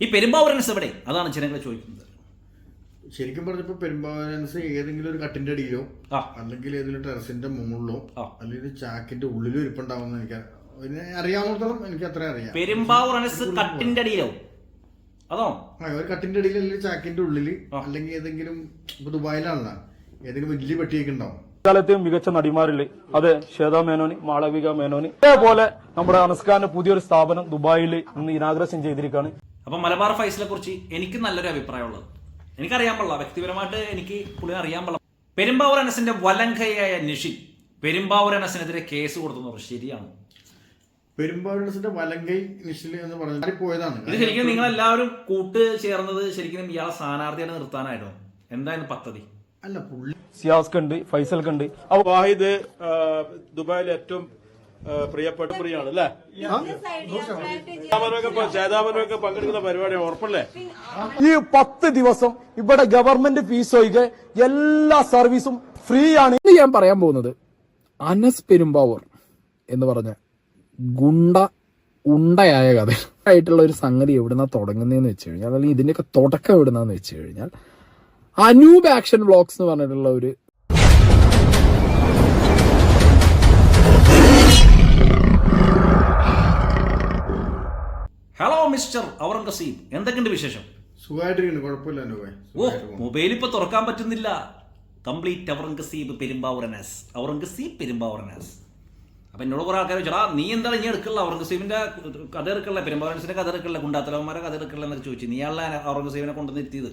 ഈ പെരുമ്പാവൂരൻസ് എവിടെ? അതാണ് ജനങ്ങൾ ചോദിക്കുന്നത്. ശരിക്കും പറഞ്ഞപ്പോ പെരുമ്പാവൂരൻസ് ഏതെങ്കിലും ഒരു കട്ടിന്റെ അടിയിലോ അല്ലെങ്കിൽ ഏതെങ്കിലും ടെറസിന്റെ മുകളിലോ അല്ലെങ്കിൽ ചാക്കിന്റെ ഉള്ളിലോ ഇരിപ്പുണ്ടാവുന്ന എനിക്ക് അതിനെ അറിയാവുന്നിടത്തോളം എനിക്ക് അത്ര അറിയാം. പെരുമ്പാവൂരൻസ് കട്ടിന്റെ അടിയിലോ? അതോ? ഒരു കട്ടിന്റെ അടിയിൽ അല്ലെങ്കിൽ ചാക്കിന്റെ ഉള്ളിൽ അല്ലെങ്കിൽ ഏതെങ്കിലും ഇപ്പൊ ദുബായിലാണല്ലോ ഏതെങ്കിലും വലിയ പെട്ടിയൊക്കെ ഉണ്ടാവും. കാലത്തെയും മികച്ച നടിമാരില്ലേ? അതെ ശ്വേത മേനോനി മാളവിക മേനോനി. അതേപോലെ നമ്മുടെ അനസ്കാന്റെ പുതിയൊരു സ്ഥാപനം ദുബായിൽ ഇന്ന് ഇനാഗ്രേഷൻ ചെയ്തിരിക്കുകയാണ്. അപ്പൊ മലബാർ ഫൈസിലെ കുറിച്ച് എനിക്ക് നല്ലൊരു അഭിപ്രായമുള്ളത് എനിക്കറിയാൻ പാടില്ല. വ്യക്തിപരമായിട്ട് എനിക്ക് പുള്ളി അറിയാൻ പാടില്ല. പെരുമ്പാവൂർ അനസിന്റെ വലങ്കയായ നിഷിൻ പെരുമ്പാവൂർ അനസിനെതിരെ കേസ് കൊടുത്തു എന്ന് പറഞ്ഞു. ശരിയാണ്. വലങ്കൈ നിഷിൽ എന്ന് പറഞ്ഞാൽ പോയതാണ്. ഇത് ശരിക്കും നിങ്ങൾ എല്ലാവരും കൂട്ട് ചേർന്നത് ശരിക്കും ഇയാളെ സ്ഥാനാർത്ഥിയാണ് നിർത്താനായിട്ടോ? എന്തായിരുന്നു പദ്ധതി? അല്ല പുള്ളി സിയാസ് ഉണ്ട് ഫൈസൽ ഉണ്ട്. വാഹിദ് ദുബായിലെ ഏറ്റവും പ്രിയപ്പെട്ട പ്രിയാണ് അല്ലേ? ചേതാമനൊക്കെ പങ്കെടുക്കുന്ന പരിപാടിയാണ് ഉറപ്പല്ലേ? ഈ പത്ത് ദിവസം ഇവിടെ ഗവൺമെന്റ് ഫീസ് ഒഴികെ എല്ലാ സർവീസും ഫ്രീ ആണ്. ഇന്ന് ഞാൻ പറയാൻ പോകുന്നത് അനസ് പെരുമ്പാവൂർ എന്ന് പറഞ്ഞ ഗുണ്ട ഉണ്ടയായ കഥ ആയിട്ടുള്ള ഒരു സംഗതി എവിടുന്നാ തുടങ്ങുന്നതെന്ന് വെച്ച് കഴിഞ്ഞാൽ അല്ലെങ്കിൽ ഇതിന്റെയൊക്കെ തുടക്കം എവിടുന്നാന്ന് വെച്ച് കഴിഞ്ഞാൽ അനൂപ് ആക്ഷൻ വ്ളോഗ്സ് എന്ന് പറഞ്ഞിട്ടുള്ള ഒരു മിസ്റ്റർ ഔറംഗസീബ്. എന്തൊക്കെയുണ്ട് വിശേഷം? സുഖമായിട്ടിരിക്കുന്നു കുഴപ്പമില്ല ഓ മൊബൈൽ ഇപ്പൊ തുറക്കാൻ പറ്റുന്നില്ല. കംപ്ലീറ്റ് ഔറംഗസീബ് പെരുമ്പാവൂരനാസ് ഔറംഗസീബ് പെരുമ്പാവൂരനാസ് അപ്പൊ എന്നോട് കുറെ ആൾക്കാർ ചോദിച്ചാ നീ എന്താണ് ഇനി എടുക്കില്ല ഔറംഗസീബിന്റെ കഥ എടുക്കല്ലേ പെരുമ്പാവൂരൻസിന്റെ കഥ എടുക്കല്ലേ കുണ്ടാത്തലവന്മാരെ കഥ എടുക്കല്ലേ എന്നൊക്കെ ചോദിച്ചു. നീയാളെ ഔറംഗസീബിനെ കൊണ്ടുവന്ന് ഇരുത്തിയത്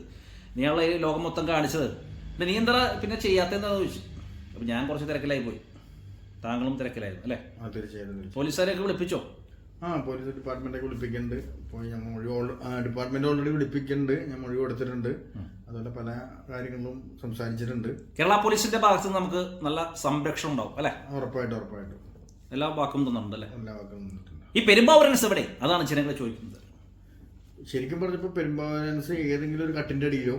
നീയാളെ ലോകം മൊത്തം കാണിച്ചത്. പിന്നെ നീ എന്താ പിന്നെ ചെയ്യാത്തെന്താന്ന് ചോദിച്ചു. അപ്പൊ ഞാൻ കുറച്ച് തിരക്കിലായി പോയി. താങ്കളും തിരക്കിലായിരുന്നു അല്ലേ. പോലീസുകാരെയൊക്കെ വിളിപ്പിച്ചോ? ആ പോലീസ് ഡിപ്പാർട്ട്മെന്റൊക്കെ വിളിപ്പിക്കുന്നുണ്ട്. പോയി ഞാൻ മൊഴി ഡിപ്പാർട്ട്മെന്റ് ഓൾറെഡി വിളിപ്പിക്കുന്നുണ്ട്. ഞാൻ മൊഴി കൊടുത്തിട്ടുണ്ട്. അതുപോലെ പല കാര്യങ്ങളും സംസാരിച്ചിട്ടുണ്ട്. കേരള പോലീസിന്റെ ഭാഗത്ത് നിന്ന് നമുക്ക് നല്ല സംരക്ഷണം ഉണ്ടാവും അല്ലെ? ഉറപ്പായിട്ടും ഉറപ്പായിട്ടും. എല്ലാ വാക്കും തന്നിട്ടുണ്ട് അല്ലേ? എല്ലാ വാക്കും തന്നിട്ടുണ്ട്. ഈ പെരുമ്പാവൂരൻസ് എവിടെ? അതാണ് ജനങ്ങൾ ചോദിക്കുന്നത്. ശരിക്കും പറഞ്ഞപ്പോ പെരുമ്പാവൂരൻസ് ഏതെങ്കിലും ഒരു കട്ടിന്റെ അടിയിലോ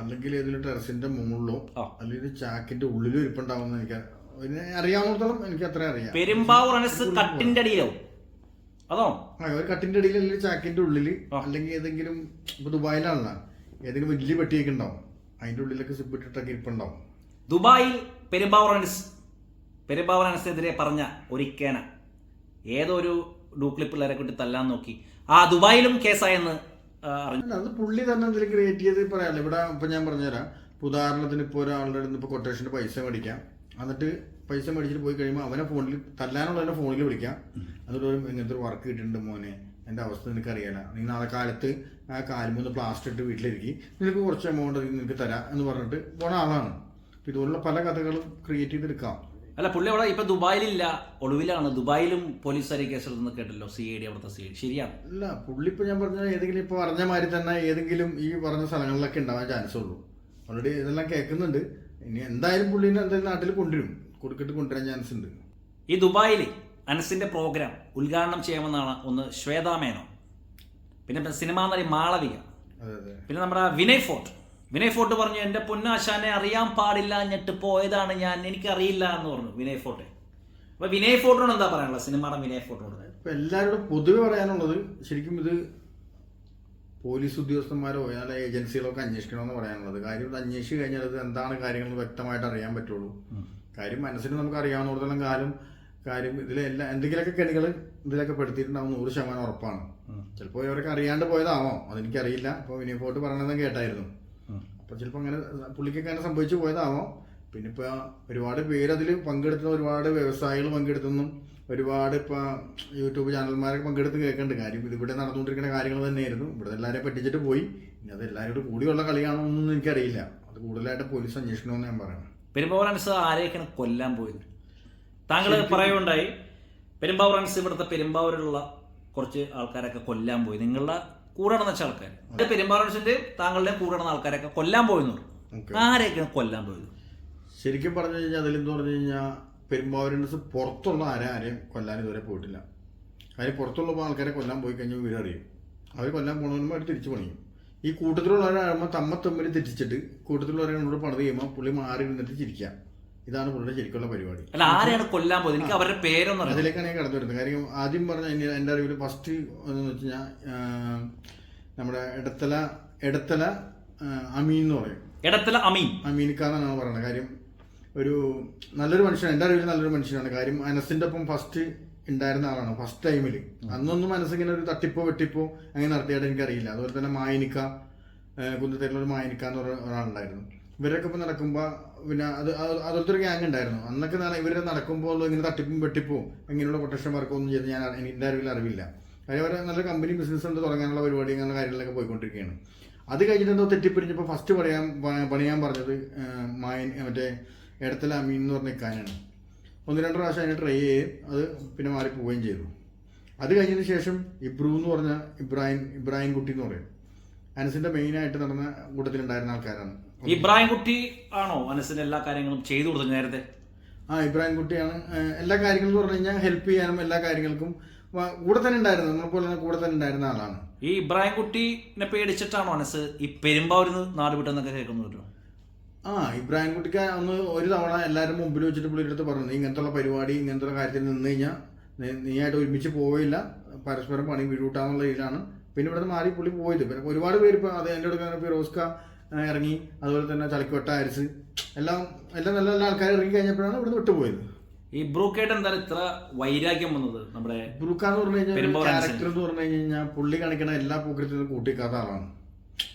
അല്ലെങ്കിൽ ഏതെങ്കിലും ടെറസിന്റെ മുകളിലോ അല്ലെങ്കിൽ ചാക്കിന്റെ ഉള്ളിലോ ഇരിപ്പുണ്ടാവുന്ന എനിക്ക് അറിയാവുന്നതും അറിയാവുന്നിടത്തോളം എനിക്ക് അത്ര അറിയാം. പെരുമ്പാവൂരൻസ് കട്ടിന്റെ അടിയിലോ? അതോ? ഒരു കട്ടിന്റെ അടിയിൽ അല്ലെങ്കിൽ ചാക്കിന്റെ ഉള്ളിൽ. അല്ലെങ്കിൽ ഏതെങ്കിലും ഇപ്പൊ ദുബായിലാണല്ലോ ഏതെങ്കിലും വലിയ പെട്ടിയൊക്കെ ഉണ്ടാവും. അതിന്റെ ഉള്ളിലൊക്കെ സിപ്പ് ഇട്ടിട്ടൊക്കെ ഇരിപ്പുണ്ടാവും. ദുബായിൽ പെരുമ്പാവറൻസ് പെരുമ്പാവറൻസിനെതിരെ പറഞ്ഞ ഒരിക്കേന ഏതോ ഒരു ഡൂക്ലിപ്പ് പിള്ളേരെ കൂട്ടി തല്ലാൻ നോക്കി. ആ ദുബായിലും കേസായെന്ന് അത് പുള്ളി തന്നെ എന്തെങ്കിലും ക്രിയേറ്റ് ചെയ്ത് പറയാമല്ലോ ഇവിടെ ഇപ്പൊ ഞാൻ പറഞ്ഞുതരാം. ഉദാഹരണത്തിന് ഇപ്പോൾ ഒരാളുടെ അടുത്ത് ഇപ്പോൾ കൊട്ടേഷന് പൈസ മേടിക്കാം. എന്നിട്ട് പൈസ മേടിച്ചിട്ട് പോയി കഴിയുമ്പോൾ അവനെ ഫോണിൽ തല്ലാനുള്ള എന്റെ ഫോണിൽ വിളിക്കാം. എന്നിട്ട് ഒരു ഇങ്ങനത്തെ ഒരു വർക്ക് കിട്ടിയിട്ടുണ്ട് മോനെ? എന്റെ അവസ്ഥ നിനക്ക് അറിയാല. നീ നാളെ കാലത്ത് ആ കാലുമൊന്ന് പ്ലാസ്റ്റർ ഇട്ട് വീട്ടിലിരിക്കും. നിനക്ക് കുറച്ച് എമൗണ്ട് നിനക്ക് തരാം എന്ന് പറഞ്ഞിട്ട് പോണ ആളാണ്. ഇതുപോലുള്ള പല കഥകളും ക്രിയേറ്റ് ചെയ്തെടുക്കാം. അല്ല പുള്ളി അവിടെ ഇപ്പൊ ദുബായിലില്ല. ഒളിവിലാണ്. ദുബായിലും പോലീസുകാരെ കേസെടുത്തെന്ന് കേട്ടല്ലോ സി ഐ ഡി അവിടുത്തെ സി ഐ ഡി ശരിയാണ് അല്ല പുള്ളി ഇപ്പൊ ഞാൻ പറഞ്ഞ ഏതെങ്കിലും ഇപ്പൊ പറഞ്ഞ മാതിരി തന്നെ ഏതെങ്കിലും ഈ പറഞ്ഞ സ്ഥലങ്ങളിലൊക്കെ ഉണ്ടാവാൻ ചാൻസ് ഉള്ളൂ. ഓൾറെഡി ഇതെല്ലാം കേൾക്കുന്നുണ്ട്. ഇനി എന്തായാലും പുള്ളിനെ എന്തായാലും നാട്ടിൽ കൊണ്ടുവരും. കൊടുക്കിട്ട് കൊണ്ടുവരാൻ ചാൻസ് ഉണ്ട്. ഈ ദുബായിൽ അനസിന്റെ പ്രോഗ്രാം ഉദ്ഘാടനം ചെയ്യാമെന്നാണ് ഒന്ന് ശ്വേതാ മേനോ പിന്നെ സിനിമാ നടി മാളവിക. പിന്നെ നമ്മുടെ വിനയ് ഫോർട്ട്. വിനയ് ഫോർട്ട് പറഞ്ഞു എന്റെ പൊന്നാശാനെ അറിയാൻ പാടില്ല എന്നിട്ട് പോയതാണ് ഞാൻ എനിക്ക് അറിയില്ല എന്ന് പറഞ്ഞു വിനയ് ഫോർട്ട്. അപ്പൊ വിനയ് ഫോർട്ടിനോട് എന്താ പറയാനുള്ളത്? സിനിമയുടെ വിനയ് ഫോർട്ടിനോട്. ഇപ്പൊ എല്ലാവരോടും പൊതുവെ പറയാനുള്ളത് ശരിക്കും ഇത് പോലീസ് ഉദ്യോഗസ്ഥന്മാരോ അല്ല ഏജൻസികളൊക്കെ അന്വേഷിക്കണമെന്ന് പറയാനുള്ളത്. കാര്യം ഇത് അന്വേഷിച്ച് കഴിഞ്ഞാൽ അത് എന്താണ് കാര്യങ്ങൾ വ്യക്തമായിട്ട് അറിയാൻ പറ്റുള്ളൂ. കാര്യം മനസ്സിന് നമുക്ക് അറിയാവുന്നിടത്തോളം കാലം കാര്യം ഇതിലെല്ലാം എന്തെങ്കിലുമൊക്കെ കെണികൾ ഇതിലൊക്കെ പെടുത്തിയിട്ടുണ്ടാവും നൂറ് ശതമാനം ഉറപ്പാണ്. ചിലപ്പോൾ ഇവരൊക്കെ അറിയാണ്ട് പോയതാവാം. അതെനിക്കറിയില്ല. അപ്പോൾ വിനയ് ഫോർട്ട് പറയണതെന്ന് കേട്ടായിരുന്നു. അപ്പോൾ ചിലപ്പോൾ അങ്ങനെ പുള്ളിക്കൊക്കെ അങ്ങനെ സംഭവിച്ചു പോയതാവാം. പിന്നെ ഇപ്പോൾ ഒരുപാട് പേര് അതിൽ പങ്കെടുത്ത ഒരുപാട് വ്യവസായികൾ പങ്കെടുത്തെന്നും ഒരുപാട് ഇപ്പോൾ യൂട്യൂബ് ചാനൽമാരൊക്കെ പങ്കെടുത്ത് കേൾക്കുന്നുണ്ട് കാര്യം ഇതിവിടെ നടന്നുകൊണ്ടിരിക്കുന്ന കാര്യങ്ങൾ തന്നെയായിരുന്നു. ഇവിടെ എല്ലാവരെയും പറ്റിച്ചിട്ട് പോയി. ഇനി അത് എല്ലാവരും കൂടിയുള്ള കളിയാണോ എന്നൊന്നും എനിക്കറിയില്ല. അത് കൂടുതലായിട്ട് പോലീസ് അന്വേഷിക്കണമെന്ന് ഞാൻ പറയണം പെരുമ്പാവൂർ റൺസ് ആരെയൊക്കെയാണ് കൊല്ലാൻ പോയത്? താങ്കൾ പറയുണ്ടായി പെരുമ്പാവൂർ റൺസ് ഇവിടുത്തെ പെരുമ്പാവൂരിലുള്ള കുറച്ച് ആൾക്കാരൊക്കെ കൊല്ലാൻ പോയി. നിങ്ങളുടെ കൂടെ നടന്ന വെച്ച ആൾക്കാർ പെരുമ്പാവൂർ റൺസിന്റെ താങ്കളുടെ കൂടെ നടന്ന ആൾക്കാരൊക്കെ കൊല്ലാൻ പോയെന്ന് ആരെയൊക്കെയാണ് കൊല്ലാൻ പോയത്? ശരിക്കും പറഞ്ഞു കഴിഞ്ഞാൽ അതിലെന്ന് പറഞ്ഞു കഴിഞ്ഞാൽ പെരുമ്പാവൂരിൻസ് പുറത്തുള്ള ആരെ ആരെയും കൊല്ലാൻ ഇതുവരെ പോയിട്ടില്ല. അതിന് പുറത്തുള്ള ആൾക്കാരെ കൊല്ലാൻ പോയി കഴിഞ്ഞാൽ വീടറിയും അവർ കൊല്ലാൻ പോകണമെന്ന് അവർ തിരിച്ചു പണിയും. ഈ കൂട്ടത്തിലുള്ളവരാകുമ്പോൾ തമ്മ തമ്മിൽ തെറ്റിച്ചിട്ട് കൂട്ടത്തിലുള്ളവരെ എന്നോട് പണിത് ചെയ്യുമ്പോൾ പുള്ളി മാറി നിന്നിട്ട് ചിരിക്കാം. ഇതാണ് പുള്ളിയുടെ ശരിക്കുള്ള പരിപാടി. അല്ല ആരെയാണ് കൊല്ലാൻ പോകുന്നത് എനിക്ക് അവരുടെ പേരൊന്നും അതിലേക്കാണ് ഞാൻ കടന്നു വരുന്നത്. കാര്യം ആദ്യം പറഞ്ഞ എന്റെ എന്റെ അറിവിൽ ഫസ്റ്റ് എന്ന് വെച്ച് കഴിഞ്ഞാൽ നമ്മുടെ ഇടത്തല ഇടത്തല അമീൻ എന്ന് പറയും. ഇടത്തല അമീൻ. അമീൻക്കാന്നാണ് പറയുന്നത്. കാര്യം ഒരു നല്ലൊരു മനുഷ്യനാണ്. എന്റെ അറിവിൽ നല്ലൊരു മനുഷ്യനാണ്. കാര്യം അനസിന്റെ ഒപ്പം ഫസ്റ്റ് ഉണ്ടായിരുന്ന ആളാണ് ഫസ്റ്റ് ടൈമിൽ അന്നൊന്നും മനസ്സിങ്ങനെ ഒരു തട്ടിപ്പോ വെട്ടിപ്പോ അങ്ങനെ നടത്തിയായിട്ട് എനിക്കറിയില്ല അതുപോലെ തന്നെ മായനിക്ക കുന്നത്തേരിലൊരു മായനിക്ക എന്ന് പറഞ്ഞ ഒരാളുണ്ടായിരുന്നു. ഇവരൊക്കെ ഇപ്പം നടക്കുമ്പോൾ പിന്നെ അത് അത് അതുപോലത്തെ ഒരു ഗ്യാങ് ഉണ്ടായിരുന്നു. അന്നൊക്കെ ഇവരെ നടക്കുമ്പോൾ ഇങ്ങനെ തട്ടിപ്പും വെട്ടിപ്പോ ഇങ്ങനെയുള്ള കൊട്ടേഷൻ വർക്കൊന്നും ചെയ്ത് ഞാൻ എന്റെ എന്റെ അറിവിൽ അറിവില്ല. കാര്യം അവരെ നല്ല കമ്പനി ബിസിനസ് ഉണ്ട് തുടങ്ങാനുള്ള പരിപാടി അങ്ങനെ കാര്യങ്ങളിലൊക്കെ പോയിക്കൊണ്ടിരിക്കുകയാണ്. അത് കഴിഞ്ഞിട്ട് എന്തോ തെറ്റിപ്പിരിഞ്ഞപ്പോൾ ഫസ്റ്റ് പണിയാൻ പണിയാൻ പറഞ്ഞത് മായൻ മറ്റേ ഇടത്തല അമീൻ എന്ന് പറഞ്ഞ ഇക്കാനാണ് ഒന്ന് രണ്ട് പ്രാവശ്യം അതിനെ ട്രൈ ചെയ്യും. അത് പിന്നെ മാറി പോവുകയും ചെയ്തു. അത് കഴിഞ്ഞതിന് ശേഷം ഇബ്രു എന്ന് പറഞ്ഞ ഇബ്രാഹിം ഇബ്രാഹിം കുട്ടി എന്ന് പറയും. അനസിന്റെ മെയിൻ ആയിട്ട് നടന്ന കൂട്ടത്തിലുണ്ടായിരുന്ന ആൾക്കാരാണ്. ഇബ്രാഹിം കുട്ടി ആണോ മനസ്സിന്റെ എല്ലാ കാര്യങ്ങളും ചെയ്തു കൊടുത്തത് നേരത്തെ? ആ ഇബ്രാഹിം കുട്ടിയാണ്. എല്ലാ കാര്യങ്ങളും പറഞ്ഞു കഴിഞ്ഞാൽ ഹെൽപ്പ് ചെയ്യാനും എല്ലാ കാര്യങ്ങൾക്കും കൂടെ തന്നെ ഉണ്ടായിരുന്നു നമ്മളെ പോലെ കൂടെ തന്നെ ഉണ്ടായിരുന്ന ആളാണ്. ഈ ഇബ്രാഹിം കുട്ടിനെ പേടിച്ചിട്ടാണോ മനസ്സ് ഈ പെരുമ്പാവൂരിന്ന് നാട് വിട്ടെന്നൊക്കെ കേൾക്കുന്നുണ്ടോ ആ ഇബ്രാഹിം കുട്ടിക്ക് അന്ന് ഒരു തവണ എല്ലാവരും മുമ്പിൽ വെച്ചിട്ട് പുള്ളിയുടെ അടുത്ത് പറഞ്ഞു "നീ ഇങ്ങനത്തെ പരിപാടി ഇങ്ങനത്തെ കാര്യത്തിൽ നിന്ന് കഴിഞ്ഞാൽ നീ ആയിട്ട് ഒരുമിച്ച് പോവില്ല പരസ്പരം പണി വീഴൂട്ടാന്നുള്ള രീതിയിലാണ്. പിന്നെ ഇവിടെ മാറി പുള്ളി പോയത്. പിന്നെ ഒരുപാട് പേര് ഇപ്പോൾ അത് എന്റെ അടുത്ത് ഫിറോസ്ക ഇറങ്ങി അതുപോലെ തന്നെ ചളിക്കോട്ട അരിസ് എല്ലാം എല്ലാം നല്ല നല്ല ആൾക്കാർ ഇറങ്ങി കഴിഞ്ഞപ്പോഴാണ് ഇവിടുന്ന് വിട്ടുപോയത്. ഈ ബ്രൂക്കേട്ട് എന്താ ഇത്ര വൈരാഗ്യം വന്നത് നമ്മുടെ ബ്രൂക്ക എന്ന് പറഞ്ഞു കഴിഞ്ഞാൽ ക്യാരക്ടർ എന്ന് പറഞ്ഞു കഴിഞ്ഞാൽ പുള്ളി കാണിക്കുന്ന എല്ലാ പോക്കറ്റിലും കൂട്ടിക്കാത്ത ആളാണ്.